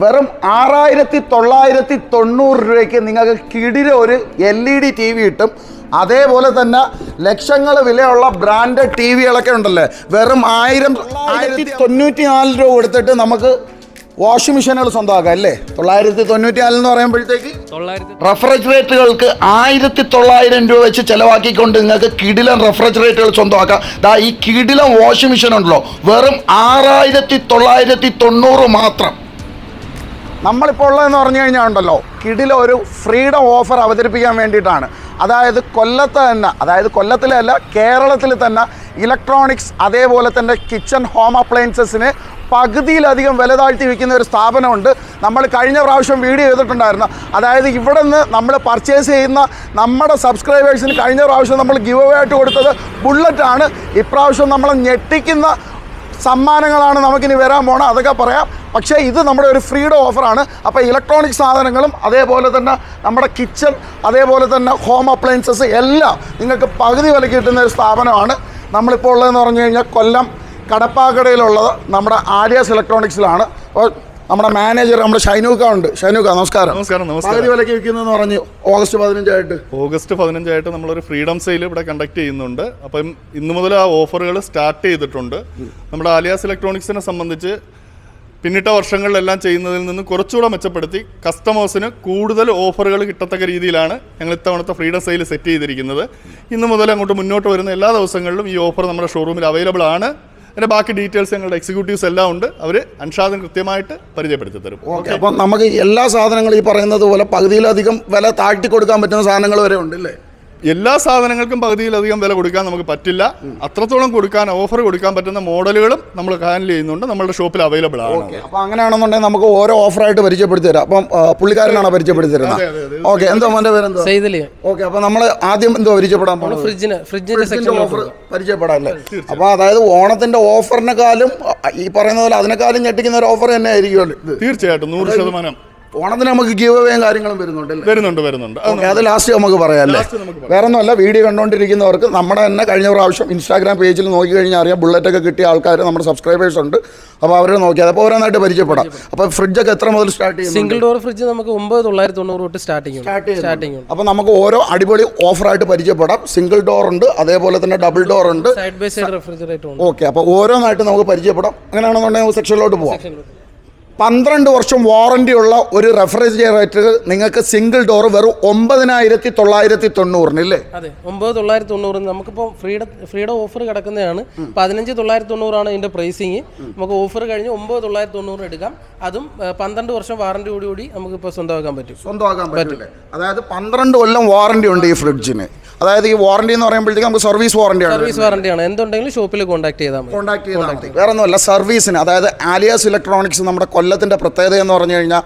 വെറും ആറായിരത്തി തൊള്ളായിരത്തി തൊണ്ണൂറ് രൂപയ്ക്ക് നിങ്ങൾക്ക് കിടിര ഒരു L E D T V കിട്ടും. അതേപോലെ തന്നെ ലക്ഷങ്ങൾ വിലയുള്ള ബ്രാൻഡഡ് ടി വികളൊക്കെ ഉണ്ടല്ലേ? വെറും ആയിരം ആയിരത്തി തൊണ്ണൂറ്റി നാല് രൂപ കൊടുത്തിട്ട് നമുക്ക് വാഷിംഗ് മെഷീനുകൾ സ്വന്തമാക്കാം അല്ലേ? തൊള്ളായിരത്തി തൊണ്ണൂറ്റി നാലെന്ന് എന്ന് പറയുമ്പോഴത്തേക്ക് തൊള്ളായിരത്തി റെഫ്രിജറേറ്ററുകൾക്ക് ആയിരത്തി തൊള്ളായിരം രൂപ വെച്ച് ചിലവാക്കിക്കൊണ്ട് നിങ്ങൾക്ക് കിടിലം റെഫ്രിജറേറ്ററുകൾ സ്വന്തമാക്കാം. ദാ ഈ കിടിലം വാഷിംഗ് മെഷീൻ ഉണ്ടല്ലോ. വെറും ആറായിരത്തി തൊള്ളായിരത്തി തൊണ്ണൂറ് മാത്രം. നമ്മളിപ്പോൾ ഉള്ളതെന്ന് പറഞ്ഞു കഴിഞ്ഞാൽ ഉണ്ടല്ലോ കിടില ഒരു ഫ്രീഡം ഓഫർ അവതരിപ്പിക്കാൻ വേണ്ടിയിട്ടാണ്. അതായത് കൊല്ലത്ത് തന്നെ അതായത് കൊല്ലത്തിലല്ല കേരളത്തിൽ തന്നെ ഇലക്ട്രോണിക്സ് അതേപോലെ തന്നെ കിച്ചൺ ഹോം അപ്ലയൻസസിന് പകുതിയിലധികം വില താഴ്ത്തി വിൽക്കുന്ന ഒരു സ്ഥാപനമുണ്ട്. നമ്മൾ കഴിഞ്ഞ പ്രാവശ്യം വീഡിയോ ചെയ്തിട്ടുണ്ടായിരുന്നു. അതായത് ഇവിടെ നിന്ന് നമ്മൾ പർച്ചേസ് ചെയ്യുന്ന നമ്മുടെ സബ്സ്ക്രൈബേഴ്സിന് കഴിഞ്ഞ പ്രാവശ്യം നമ്മൾ ഗിവ് അവേ ആയിട്ട് കൊടുത്തത് ബുള്ളറ്റാണ് ഇപ്രാവശ്യം നമ്മൾ ഞെട്ടിക്കുന്ന സമ്മാനങ്ങളാണ് നമുക്കിനി വരാൻ പോകണം അതൊക്കെ പറയാം. പക്ഷേ ഇത് നമ്മുടെ ഒരു ഫ്രീഡം ഓഫറാണ്. അപ്പോൾ ഇലക്ട്രോണിക് സാധനങ്ങളും അതേപോലെ തന്നെ നമ്മുടെ കിച്ചൺ അതേപോലെ തന്നെ ഹോം അപ്ലയൻസസ് എല്ലാം നിങ്ങൾക്ക് പകുതി വില കിട്ടുന്ന ഒരു സ്ഥാപനമാണ്. നമ്മളിപ്പോൾ ഉള്ളതെന്ന് പറഞ്ഞു കഴിഞ്ഞാൽ കൊല്ലം കടപ്പാക്കടയിലുള്ളത് നമ്മുടെ ആര്യാസ് ഇലക്ട്രോണിക്സിലാണ് നമ്മുടെ മാനേജർ നമ്മുടെ ഷൈനൂക്ക ഉണ്ട്. ഷൈനൂക്ക നമസ്കാരം. നമസ്കാരം, നമസ്കാരം. പകുതി വിലയ്ക്ക് വിൽക്കുന്നതെന്ന് പറഞ്ഞു ഓഗസ്റ്റ് പതിനഞ്ചായിട്ട്. ഓഗസ്റ്റ് പതിനഞ്ചായിട്ട് നമ്മളൊരു ഫ്രീഡം സെയിൽ ഇവിടെ കണ്ടക്ട് ചെയ്യുന്നുണ്ട്. അപ്പം ഇന്നു മുതൽ ആ ഓഫറുകൾ സ്റ്റാർട്ട് ചെയ്തിട്ടുണ്ട്. നമ്മുടെ ആലിയാസ് ഇലക്ട്രോണിക്സിനെ സംബന്ധിച്ച് പിന്നിട്ട വർഷങ്ങളിലെല്ലാം ചെയ്യുന്നതിൽ നിന്ന് കുറച്ചുകൂടെ മെച്ചപ്പെടുത്തി കസ്റ്റമേഴ്സിന് കൂടുതൽ ഓഫറുകൾ കിട്ടത്തക്ക രീതിയിലാണ് ഞങ്ങൾ ഇത്തവണത്തെ ഫ്രീഡം സെയിൽ സെറ്റ് ചെയ്തിരിക്കുന്നത്. ഇന്ന് മുതൽ അങ്ങോട്ട് മുന്നോട്ട് വരുന്ന എല്ലാ ദിവസങ്ങളിലും ഈ ഓഫർ നമ്മുടെ ഷോറൂമിൽ അവൈലബിൾ ആണ്. അതിന്റെ ബാക്കി ഡീറ്റെയിൽസ് ഞങ്ങളുടെ എക്സിക്യൂട്ടീവ്സ് എല്ലാം ഉണ്ട്. അവർ അൻഷാദൻ കൃത്യമായിട്ട് പരിചയപ്പെടുത്തി തരും. ഓക്കെ അപ്പം നമുക്ക് എല്ലാ സാധനങ്ങളും ഈ പറയുന്നത് പോലെ പകുതിയിലധികം വില താഴ്ത്തി കൊടുക്കാൻ പറ്റുന്ന സാധനങ്ങൾ വരെ ഉണ്ട് അല്ലേ? എല്ലാ സാധനങ്ങൾക്കും പകുതിയിലധികം വില കൊടുക്കാൻ നമുക്ക് പറ്റില്ല. അത്രത്തോളം കൊടുക്കാൻ ഓഫർ കൊടുക്കാൻ പറ്റുന്ന മോഡലുകളും നമ്മൾ ഹാൻഡിൽ ചെയ്യുന്നുണ്ട്. നമ്മളുടെ ഷോപ്പിൽ അവൈലബിൾ ആണ്. അപ്പൊ അപ്പോൾ അങ്ങനെയാണെന്നുണ്ടെങ്കിൽ നമുക്ക് ഓരോ ഓഫറായിട്ട് പരിചയപ്പെടുത്തി തരാം. അപ്പം പുള്ളിക്കാരനാണ് പരിചയപ്പെടുത്തി തരുന്നത്. അതെ, അതെ. ഓക്കെ എന്തോ മോന്റെ പേരെന്തോ? ഓക്കെ അപ്പോൾ നമ്മൾ ആദ്യം എന്തോ പരിചയപ്പെടാൻ പോകുന്നത് ഫ്രിഡ്ജിന് സെക്ഷൻ ഓഫർ പരിചയപ്പെടാം അല്ലേ അപ്പോൾ അതായത് ഓണത്തിന്റെ ഓഫറിനെക്കാളും ഈ പറയുന്ന പോലെ അതിനേക്കാളും ഞെട്ടിക്കുന്ന ഒരു ഓഫർ തന്നെ ആയിരിക്കുമല്ലോ തീർച്ചയായിട്ടും. നൂറ് ശതമാനം. ഓണത്തിന് നമുക്ക് ഗീവ് കാര്യങ്ങളും വരുന്നുണ്ട് വരുന്നുണ്ട് വരുന്നുണ്ട്. അത് ലാസ്റ്റ് നമുക്ക് പറയാം അല്ലേ? Last നമുക്ക് പറയാം. വേറെ ഒന്നുമല്ല വീഡിയോ കണ്ടുകൊണ്ടിരിക്കുന്നവർക്ക് നമ്മുടെ തന്നെ കഴിഞ്ഞ പ്രാവശ്യം ഇൻസ്റ്റാഗ്രാം പേജിൽ നോക്കി കഴിഞ്ഞാൽ അറിയാം ബുള്ളറ്റൊക്കെ കിട്ടിയ ആൾക്കാർ നമ്മുടെ സബ്സ്ക്രൈബേഴ്സ് ഉണ്ട്. അപ്പോൾ അവരെ നോക്കിയാൽ അപ്പോൾ ഓരോന്നായിട്ട് പരിചയപ്പെടാം. അപ്പോൾ ഫ്രിഡ്ജൊക്കെ എത്ര മുതൽ സ്റ്റാർട്ട് ചെയ്യും സിംഗിൾ ഡോർ ഫ്രിഡ്ജ് നമുക്ക് ഒമ്പത് തൊള്ളായിരത്തി തൊണ്ണൂറ് തൊട്ട് സ്റ്റാർട്ടിംഗ് ഉണ്ട് അപ്പോൾ നമുക്ക് ഓരോ അടിപൊളി ഓഫറായിട്ട് പരിചയപ്പെടാം. സിംഗിൾ ഡോർ ഉണ്ട് അതേപോലെ തന്നെ ഡബിൾ ഡോർ ഉണ്ട്. സൈഡ് ബൈ സൈഡ് റെഫ്രിജറേറ്റർ ഉണ്ട്. ഓക്കെ അപ്പോൾ ഓരോന്നായിട്ട് നമുക്ക് പരിചയപ്പെടാം. അങ്ങനെയാണെന്നുണ്ടെങ്കിൽ നമുക്ക് സെക്ഷനിലോട്ട് പോവാം. പന്ത്രണ്ട് വർഷം വാറണ്ടി ഉള്ള ഒരു റെഫ്രിജറേറ്റർ നിങ്ങൾക്ക് സിംഗിൾ ഡോർ വെറും ഒമ്പതിനായിരത്തി തൊള്ളായിരത്തി തൊണ്ണൂറിന് അല്ലേ അതെ ഒമ്പത് തൊള്ളായിരത്തി തൊണ്ണൂറ് നമുക്കിപ്പോൾ ഫ്രീഡം ഫ്രീഡം ഓഫർ കിടക്കുന്നതാണ്. പതിനഞ്ച് തൊള്ളായിരത്തി തൊണ്ണൂറാണ് ഇതിന്റെ പ്രൈസിങ് നമുക്ക് ഓഫർ കഴിഞ്ഞ് ഒമ്പത് തൊള്ളായിരത്തി തൊണ്ണൂറ് എടുക്കാം. അതും പന്ത്രണ്ട് വർഷം വാറണ്ടി കൂടി നമുക്കിപ്പോൾ സ്വന്തമാക്കാൻ പറ്റും. സ്വന്തമാക്കാൻ പറ്റും അതായത് പന്ത്രണ്ട് കൊല്ലം വാറണ്ടി ഉണ്ട് ഈ ഫ്രിഡ്ജിന് അതായത് ഈ വാറണ്ടി എന്ന് പറയുമ്പോഴത്തേക്ക് നമുക്ക് സർവീസ് വാറണ്ടി ആണ് സർവീസ് വാറണ്ടി ആണ്. എന്തുണ്ടെങ്കിലും ഷോപ്പിൽ കോൺടാക്ട് ചെയ്താൽ മതി. കോൺടാക്ട് ചെയ്താൽ മതി. വേറെ ഒന്നുമല്ല സർവീസിന് അതായത് ആലിയാസ് ഇലക്ട്രോണിക്സ് നമ്മുടെ കൊല്ലത്തിന്റെ പ്രത്യേകത എന്ന് പറഞ്ഞു കഴിഞ്ഞാൽ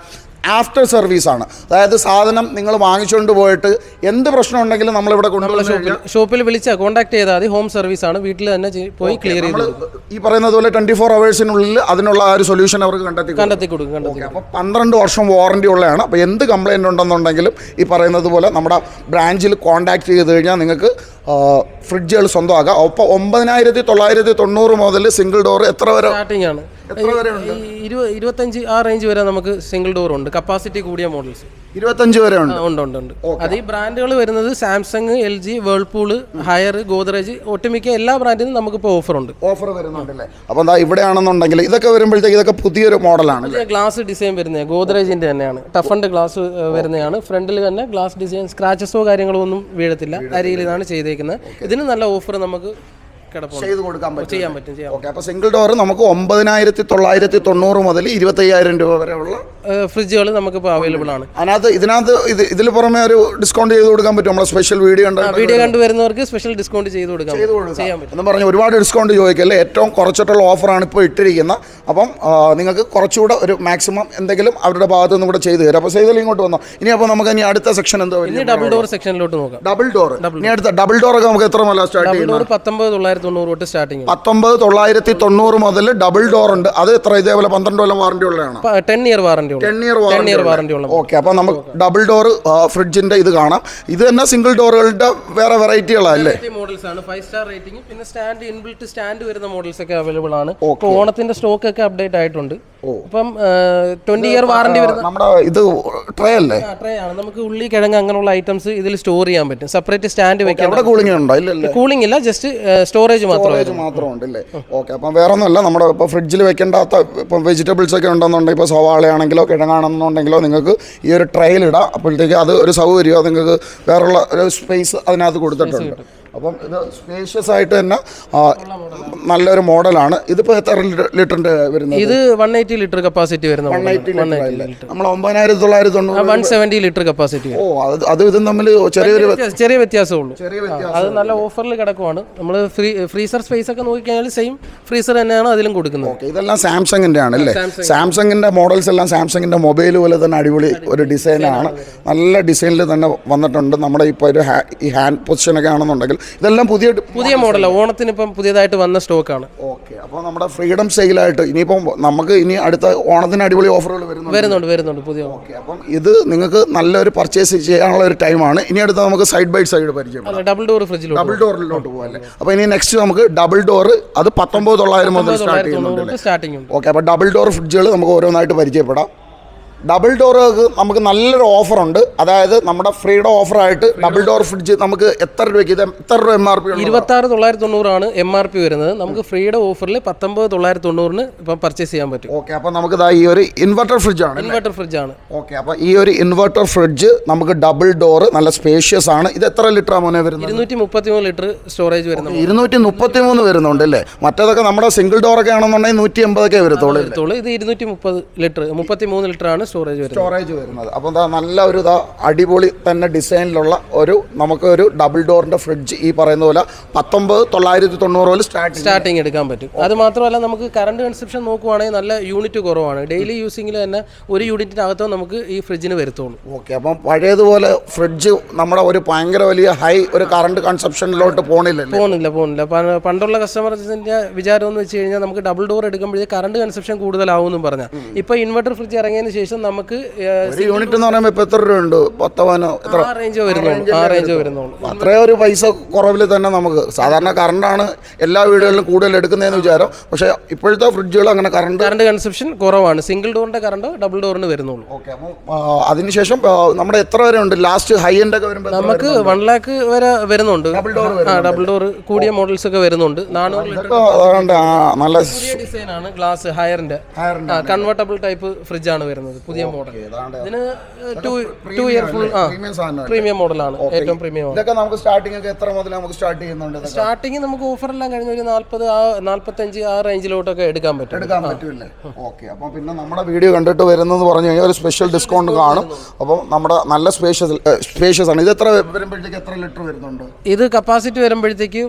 ആഫ്റ്റർ സർവീസാണ് ആണ്. അതായത് സാധനം നിങ്ങൾ വാങ്ങിച്ചുകൊണ്ട് പോയിട്ട് എന്ത് പ്രശ്നം ഉണ്ടെങ്കിലും നമ്മളിവിടെ കൊണ്ടുവന്ന് ഷോപ്പിൽ ഷോപ്പിൽ വിളിച്ചാൽ കോൺടാക്ട് ചെയ്താൽ മതി ഹോം സർവീസ് ആണ്. വീട്ടിൽ തന്നെ പോയി ക്ലിയർ ചെയ്ത് ഈ പറയുന്നത് പോലെ ട്വന്റി ഫോർ അവേഴ്സിനുള്ളിൽ അതിനുള്ള ആ ഒരു സൊല്യൂഷൻ അവർക്ക് കണ്ടെത്തി. കണ്ടെത്തി കൊടുക്കും കണ്ടെത്തി അപ്പോൾ പന്ത്രണ്ട് വർഷം വാറണ്ടി ഉള്ളതാണ്. അപ്പോൾ എന്ത് കംപ്ലൈന്റ് ഉണ്ടെന്നുണ്ടെങ്കിലും ഈ പറയുന്നത് പോലെ നമ്മുടെ ബ്രാഞ്ചിൽ കോൺടാക്ട് ചെയ്ത് കഴിഞ്ഞാൽ നിങ്ങൾക്ക് ഫ്രിഡ്ജുകൾ സ്വന്തമാക്കാം. ഒപ്പം ഒമ്പതിനായിരത്തി തൊള്ളായിരത്തി തൊണ്ണൂറ് മുതൽ സിംഗിൾ ഡോർ എത്ര വരെ? സ്റ്റാർട്ടിംഗ് ആണ്. എത്ര വരെ ഈ ഇരുപത് ഇരുപത്തഞ്ച് ആ റേഞ്ച് വരെ നമുക്ക് സിംഗിൾ ഡോർ ഉണ്ട്. കപ്പാസിറ്റി കൂടിയ മോഡൽസ് ഇരുപത്തഞ്ച് വരെ ഉണ്ട്. ഉണ്ട് ഉണ്ട് ഉണ്ട്. അത് ഈ ബ്രാൻഡുകൾ വരുന്നത് Samsung L G Whirlpool Haier Godrej ഒട്ടുമിക്ക എല്ലാ ബ്രാൻഡിനും നമുക്കിപ്പോൾ ഓഫർ ഉണ്ട്. ഓഫർ വരുന്നുണ്ടല്ലേ? അപ്പോൾ എന്താ ഇവിടെയാണെന്നുണ്ടെങ്കിൽ ഇതൊക്കെ വരുമ്പോഴത്തേക്ക് ഇതൊക്കെ പുതിയൊരു മോഡലാണ് ഗ്ലാസ് ഡിസൈൻ വരുന്നത് ഗോദ്രേജിന്റെ തന്നെയാണ്. ടഫ് ആൻഡ് ഗ്ലാസ് വരുന്നതാണ് ഫ്രണ്ടിൽ തന്നെ ഗ്ലാസ് ഡിസൈൻ സ്ക്രാച്ചസോ കാര്യങ്ങളോ ഒന്നും വീഴത്തില്ല. അരിയിൽ ഇതാണ് ചെയ്തേക്കുന്നത്. ഇതിന് നല്ല ഓഫർ നമുക്ക് ചെയ്ത് കൊടുക്കാൻ പറ്റും ഓക്കെ അപ്പോൾ സിംഗിൾ ഡോർ നമുക്ക് ഒമ്പതിനായിരത്തി തൊള്ളായിരത്തി തൊണ്ണൂറ് മുതൽ ഇരുപത്തയ്യായിരം രൂപ വരെയുള്ള ഫ്രിഡ്ജുകൾ നമുക്കിപ്പോൾ അവൈലബിൾ ആണ്. അതിനകത്ത് ഇതിനകത്ത് ഇത് ഇതിൽ പുറമെ ഒരു ഡിസ്കൗണ്ട് ചെയ്ത് കൊടുക്കാൻ പറ്റും. നമ്മളെ സ്പെഷ്യൽ വീഡിയോ ഉണ്ട് വീഡിയോ കണ്ടുവരുന്നവർക്ക് സ്പെഷ്യൽ ഡിസ്കൗണ്ട് ചെയ്ത് കൊടുക്കാം. പറ്റും. എന്ന് പറഞ്ഞ് ഒരുപാട് ഡിസ്കൗണ്ട് ചോദിക്കല്ലേ ഏറ്റവും കുറച്ചിട്ടുള്ള ഓഫറാണ് ഇപ്പോൾ ഇട്ടിരിക്കുന്നത് അപ്പം നിങ്ങൾക്ക് കുറച്ചുകൂടെ ഒരു മാക്സിമം എന്തെങ്കിലും അവരുടെ ഭാഗത്ത് നിന്ന് കൂടെ ചെയ്തു തരാം. അപ്പോൾ ചെയ്താലും ഇങ്ങോട്ട് വന്നോ. ഇനി അപ്പോൾ നമുക്ക് ഇനി അടുത്ത സെക്ഷൻ എന്തോ ഡബിൾ ഡോർ സെക്ഷനിലോട്ട് നോക്കാം. ഡബിൾ ഡോർ ഇനി അടുത്ത ഡബിൾ ഡോർ ഒക്കെ നമുക്ക് എത്ര മുതൽ സ്റ്റാർട്ട് ചെയ്യുന്നത്? പത്തൊമ്പത് തൊള്ളായിരത്തി തൊണ്ണൂറ് തൊട്ട് സ്റ്റാർട്ടിംഗ് പത്തൊമ്പത് തൊള്ളായിരത്തി തൊണ്ണൂറ് മുതൽ ഡബിൾ ഡോർ ഉണ്ട്. അത് എത്ര? ഇതേപോലെ പന്ത്രണ്ട് കൊല്ലം വാറണ്ടി ഉള്ളതാണ്. Ten year warranty ten year ten year warranty ഉള്ള ഓക്കെ അപ്പോൾ നമുക്ക് ഡബിൾ ഡോർ ഫ്രിഡ്ജിന്റെ ഇത് കാണാം. ഇത് തന്നെ സിംഗിൾ ഡോറുകളുടെ വേറെ വെറൈറ്റികളല്ലേ മോഡൽസ് ആണ്. ഫൈവ് സ്റ്റാർ റേറ്റിംഗ് പിന്നെ സ്റ്റാൻഡ് ഇൻബിൽറ്റ് സ്റ്റാൻഡ് വരുന്ന മോഡൽസ് ഒക്കെ അവൈലബിൾ ആണ്. ഇപ്പോൾ ഓണത്തിന്റെ സ്റ്റോക്ക് ഒക്കെ അപ്ഡേറ്റ് ആയിട്ടുണ്ട്. ഇപ്പം ട്വന്റി ഇയർ വാറണ്ടി വരുന്ന നമ്മുടെ ഇത് ട്രേ അല്ലേ? ട്രേ ആണ്. നമുക്ക് ഉള്ളി കിഴങ്ങ് അങ്ങനെയുള്ള ഐറ്റംസ് ഇതിൽ സ്റ്റോർ ചെയ്യാൻ പറ്റും. സെപ്പറേറ്റ് സ്റ്റാൻഡ് വെക്കാൻ കൂളിംഗ് ഉണ്ടോ? ഇല്ല കൂളിംഗ് ഇല്ല ജസ്റ്റ് സ്റ്റോറേജ് സ്റ്റോറേജ് മാത്രമുണ്ട് അല്ലേ ഓക്കെ അപ്പം വേറെ ഒന്നുമല്ല നമ്മുടെ ഇപ്പോൾ ഫ്രിഡ്ജിൽ വെക്കേണ്ടാത്ത ഇപ്പം വെജിറ്റബിൾസ് ഒക്കെ ഉണ്ടെന്നുണ്ടെങ്കിൽ ഇപ്പോൾ സവാളയാണെങ്കിലോ കിഴങ്ങാണെന്നുണ്ടെങ്കിലോ നിങ്ങൾക്ക് ഈ ഒരു ട്രയൽ ഇടാം. അപ്പോഴത്തേക്ക് അത് ഒരു സൗകര്യമോ നിങ്ങൾക്ക് വേറെയുള്ള ഒരു സ്പേസ് അതിനകത്ത് കൊടുത്തിട്ടുണ്ട്. അപ്പം ഇത് സ്പേഷ്യസ് ആയിട്ട് തന്നെ നല്ലൊരു മോഡലാണ്. ഇതിപ്പോൾ എത്ര ലിറ്ററിന്റെ വരുന്നത്? ഇത് വൺ എയ്റ്റി ലിറ്റർ കപ്പാസിറ്റി വരുന്നത് വൺ എയ്റ്റി നമ്മൾ ഒമ്പതിനായിരത്തി തൊള്ളായിരത്തി തൊണ്ണൂറ് വൺ സെവന്റി ലിറ്റർ കപ്പാസിറ്റി ഓ അത് അത് ഇതും തമ്മിൽ ചെറിയൊരു ചെറിയ വ്യത്യാസമുള്ളൂ. അത് നല്ല ഓഫറിൽ കിടക്കുവാണ്. നമ്മൾ ഫ്രീ ഫ്രീസർ സ്പേസ് ഒക്കെ നോക്കിക്കഴിഞ്ഞാൽ സെയിം ഫ്രീസർ തന്നെയാണ് അതിലും കൊടുക്കുന്നത്. ഇതെല്ലാം സാംസങ്ങിന്റെ ആണ് അല്ലേ? സാംസങ്ങിന്റെ. മോഡൽസ് എല്ലാം സാംസങ്ങിന്റെ മൊബൈൽ പോലെ തന്നെ അടിപൊളി ഒരു ഡിസൈനാണ് നല്ല ഡിസൈനിൽ തന്നെ വന്നിട്ടുണ്ട്. നമ്മുടെ ഇപ്പോൾ ഒരു ഈ ഹാൻഡ് പൊസിഷൻ ഒക്കെ ആണെന്നുണ്ടെങ്കിൽ ഇതെല്ലാം പുതിയ പുതിയ മോഡലാണ് ഓണത്തിന് ഇപ്പം പുതിയതായിട്ട് വന്ന സ്റ്റോക്കാണ്. ഓക്കെ. അപ്പോൾ നമ്മുടെ ഫ്രീഡം സെയിലായിട്ട് ഇനിയിപ്പം നമുക്ക് ഇനി അടുത്ത ഓണത്തിന് അടിപൊളി ഓഫറുകൾ വരുന്നുണ്ട്. വരുന്നുണ്ട് വരുന്നുണ്ട് പുതിയ ഓക്കെ. അപ്പം ഇത് നിങ്ങൾക്ക് നല്ലൊരു പർച്ചേസ് ചെയ്യാനുള്ള ഒരു ടൈമാണ്. ഇനി അടുത്ത നമുക്ക് സൈഡ് ബൈ സൈഡ് പരിചയം ഡബിൾ ഡോർ ഫ്രിഡ്ജിലോട്ട് ഡബിൾ ഡോറിലോട്ട് പോകല്ലേ അപ്പോൾ ഇനി നെക്സ്റ്റ് നമുക്ക് ഡബിൾ ഡോർ അത് പത്തൊമ്പത് തൊള്ളായിരം മുതൽ സ്റ്റാർട്ട് ചെയ്യുന്നുണ്ട് സ്റ്റാർട്ടിംഗ് ഓക്കെ. അപ്പോൾ ഡബിൾ ഡോർ ഫ്രിഡ്ജുകൾ നമുക്ക് ഓരോന്നായിട്ട് പരിചയപ്പെടാം. ഡബിൾ ഡോർ നമുക്ക് നല്ലൊരു ഓഫറുണ്ട് അതായത് നമ്മുടെ ഫ്രീഡം ഓഫറായിട്ട് ഡബിൾ ഡോർ ഫ്രിഡ്ജ് നമുക്ക് എത്ര രൂപയ്ക്ക് ഇത് എത്ര രൂപ എം ആർ പി ഇരുപത്തി ആറ് തൊള്ളായിരത്തി തൊണ്ണൂറാണ് എം ആർ പി വരുന്നത്. നമുക്ക് ഫ്രീഡം ഓഫറിൽ പത്തൊമ്പത് തൊള്ളായിരത്തി തൊണ്ണൂറിന് ഇപ്പം പർച്ചേസ് ചെയ്യാൻ പറ്റും. ഓക്കെ അപ്പോൾ നമുക്ക് ഇതാ ഈ ഒരു ഇൻവെർട്ടർ ഫ്രിഡ്ജ് ആണ് ഇൻവെർട്ടർ ഫ്രിഡ്ജ് ആണ്. ഓക്കെ അപ്പോൾ ഈ ഒരു ഇൻവെർട്ടർ ഫ്രിഡ്ജ് നമുക്ക് ഡബിൾ ഡോർ നല്ല സ്പേഷ്യസ് ആണ്. ഇത് എത്ര ലിറ്റർ മോനെ വരുന്നത്? ഇരുന്നൂറ്റി മുപ്പത്തി മൂന്ന് ലിറ്റർ സ്റ്റോറേജ് വരുന്നത് ഇരുന്നൂറ്റി മുപ്പത്തി മൂന്ന് വരുന്നുണ്ട് അല്ലേ? മറ്റേതൊക്കെ നമ്മുടെ സിംഗിൾ ഡോറൊക്കെ ആണെന്നുണ്ടെങ്കിൽ നൂറ്റി എൺപതൊക്കെ വരത്തുള്ളൂ. ഇത് ഇരുന്നൂറ്റി മുപ്പത് ലിറ്റർ മുപ്പത്തി മൂന്ന് ലിറ്റർ ആണ് സ്റ്റോറേജ് വരും സ്റ്റോറേജ് വരുന്നത്. അപ്പോൾ എന്താ നല്ല ഒരു ഇതാ അടിപൊളി തന്നെ ഡിസൈനിലുള്ള ഒരു നമുക്ക് ഒരു ഡബിൾ ഡോറിന്റെ ഫ്രിഡ്ജ് ഈ പറയുന്ന പോലെ പത്തൊമ്പത് തൊള്ളായിരത്തി തൊണ്ണൂറ് പോലെ സ്റ്റാർട്ട് സ്റ്റാർട്ടിങ് എടുക്കാൻ പറ്റും. അത് മാത്രമല്ല നമുക്ക് കറണ്ട് കൺസപ്ഷൻ നോക്കുവാണെങ്കിൽ നല്ല യൂണിറ്റ് കുറവാണ്. ഡെയിലി യൂസിങ്ങിൽ തന്നെ ഒരു യൂണിറ്റിനകത്തോ നമുക്ക് ഈ ഫ്രിഡ്ജിന് വരുത്തുള്ളൂ. ഓക്കെ അപ്പം പഴയതുപോലെ ഫ്രിഡ്ജ് നമ്മുടെ ഒരു ഭയങ്കര വലിയ ഹൈ ഒരു കറണ്ട് കൺസപ്ഷനിലോട്ട് പോണില്ല പോകുന്നില്ല പോകുന്നില്ല പണ്ടുള്ള കസ്റ്റമർസിന്റെ വിചാരം എന്ന് വെച്ച് കഴിഞ്ഞാൽ നമുക്ക് ഡബിൾ ഡോർ എടുക്കുമ്പോഴേ കറണ്ട് കൺസപ്ഷൻ കൂടുതലാവും എന്ന് പറഞ്ഞാൽ ഇപ്പോൾ ഇൻവെർട്ടർ ഫ്രിഡ്ജ് ഇറങ്ങിയതിന് ശേഷം നമുക്ക് ഒരു യൂണിറ്റ് എന്ന് പറയുമ്പോൾ ഇപ്പൊ എത്ര ഉണ്ട്? പത്തവനോ എത്ര? ആ റേഞ്ചോ വരുന്നുള്ളൂ ആ റേഞ്ചോ വരുന്നുള്ളൂ അത്രയും ഒരു പൈസ കുറവിൽ തന്നെ നമുക്ക്. സാധാരണ കറണ്ടാണ് എല്ലാ വീടുകളിലും കൂടുതൽ എടുക്കുന്നതെന്ന് വിചാരം. പക്ഷെ ഇപ്പോഴത്തെ ഫ്രിഡ്ജുകൾ അങ്ങനെ കറണ്ട് കറണ്ട് കൺസപ്ഷൻ കുറവാണ്. സിംഗിൾ ഡോറിന്റെ കറണ്ട് ഡബിൾ ഡോറിന് വരുന്നുള്ളൂ. ഓക്കെ അപ്പം ആ, അതിനുശേഷം ആ, നമ്മുടെ എത്ര വരെ ഉണ്ട്? ലാസ്റ്റ് ഹൈ എൻഡ് ഒക്കെ വരുമ്പോൾ എത്ര നമുക്ക് വൺ ലാക്ക് വരെ വരുന്നുണ്ട്. ആ ഡബിൾ ഡോർ കൂടിയ മോഡൽസ് ഒക്കെ വരുന്നുണ്ട്. നാനൂറ് ലിറ്റർ ഇതൊക്കെ അതുകൊണ്ട് ആ നല്ല ഡിസൈനാണ് ഡിസൈൻ ആണ് ഗ്ലാസ് ഹയറിന്റെ കൺവേർട്ടബിൾ ടൈപ്പ് ഫ്രിഡ്ജ് ആണ് വരുന്നത്. പുതിയ മോഡൽ. ഇതിന് ടു ഇയർ ഫുൾ പ്രീമിയം മോഡലാണ് ഏറ്റവും പ്രീമിയം ഇതൊക്കെ നമുക്ക് സ്റ്റാർട്ടിംഗ് ഒക്കെ എത്ര മുതൽ നമുക്ക് സ്റ്റാർട്ട് ചെയ്യുന്നുണ്ട് സ്റ്റാർട്ടിംഗ് നമുക്ക് ഓഫർ എല്ലാം കഴിഞ്ഞ ഒരു നാല്പത് ആ നാല്പത്തഞ്ച് ആ റേഞ്ചിലോട്ടൊക്കെ എടുക്കാൻ പറ്റും. എടുക്കാൻ പറ്റില്ലേ? ഓക്കെ അപ്പം പിന്നെ നമ്മുടെ വീഡിയോ കണ്ടിട്ട് വരുന്നെന്ന് പറഞ്ഞു കഴിഞ്ഞാൽ ഒരു സ്പെഷ്യൽ ഡിസ്കൗണ്ട് കാണും. അപ്പം നമ്മുടെ നല്ല സ്പേഷ്യസ് സ്പേഷ്യസ് ആണ്. ഇത് എത്ര വരുമ്പോഴത്തേക്ക് എത്ര ലിറ്റർ വരുന്നുണ്ട്? ഇത് കപ്പാസിറ്റി വരുമ്പോഴത്തേക്ക്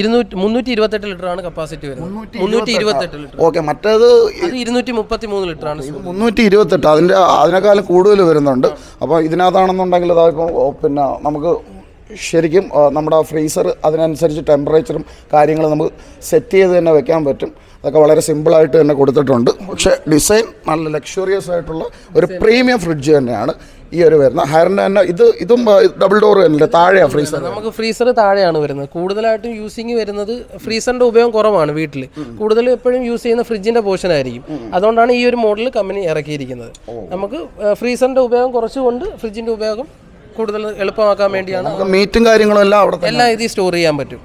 ഇരുന്നൂറ്റി മുന്നൂറ്റി ഇരുപത്തെട്ട് ലിറ്റർ ആണ് കപ്പാസിറ്റി വരുന്നത്. മുന്നൂറ്റി ഇരുപത്തെട്ട്. ലിറ്റർ. ഓക്കെ മറ്റേത് അത് ഇരുന്നൂറ്റി മുപ്പത്തി മൂന്ന് ലിറ്റർ ആണ് മുന്നൂറ്റി ഇരുപത്തെട്ട് അതിന്റെ അതിനേക്കാളും കൂടുതൽ വരുന്നുണ്ട്. അപ്പോൾ ഇതിനകത്താണെന്നുണ്ടെങ്കിൽ പിന്നെ നമുക്ക് ശരിക്കും നമ്മുടെ ഫ്രീസർ അതിനനുസരിച്ച് ടെമ്പറേച്ചറും കാര്യങ്ങളും നമുക്ക് സെറ്റ് ചെയ്ത് തന്നെ വെക്കാൻ പറ്റും. അതൊക്കെ വളരെ സിമ്പിളായിട്ട് തന്നെ കൊടുത്തിട്ടുണ്ട്. പക്ഷേ ഡിസൈൻ നല്ല ലക്ഷറിയസ് ആയിട്ടുള്ള ഒരു പ്രീമിയം ഫ്രിഡ്ജ് തന്നെയാണ്. ഈ ഒരു വരുന്ന ഹയറിന്റെ തന്നെ ഇത് ഇതും ഡബിൾ ഡോർ തന്നെ താഴെയാണ് ഫ്രീസർ നമുക്ക് ഫ്രീസർ താഴെയാണ് വരുന്നത്. കൂടുതലായിട്ടും യൂസിങ് വരുന്നത് ഫ്രീസറിന്റെ ഉപയോഗം കുറവാണ് വീട്ടിൽ കൂടുതലും എപ്പോഴും യൂസ് ചെയ്യുന്ന ഫ്രിഡ്ജിന്റെ പോർഷൻ ആയിരിക്കും. അതുകൊണ്ടാണ് ഈ ഒരു മോഡൽ കമ്പനി ഇറക്കിയിരിക്കുന്നത്. നമുക്ക് ഫ്രീസറിന്റെ ഉപയോഗം കുറച്ചുകൊണ്ട് ഫ്രിഡ്ജിന്റെ ഉപയോഗം കൂടുതൽ എളുപ്പമാക്കാൻ വേണ്ടിയാണ് മീറ്റും കാര്യങ്ങളും എല്ലാം അവിടെ എല്ലാം ഇതിൽ സ്റ്റോർ ചെയ്യാൻ പറ്റും.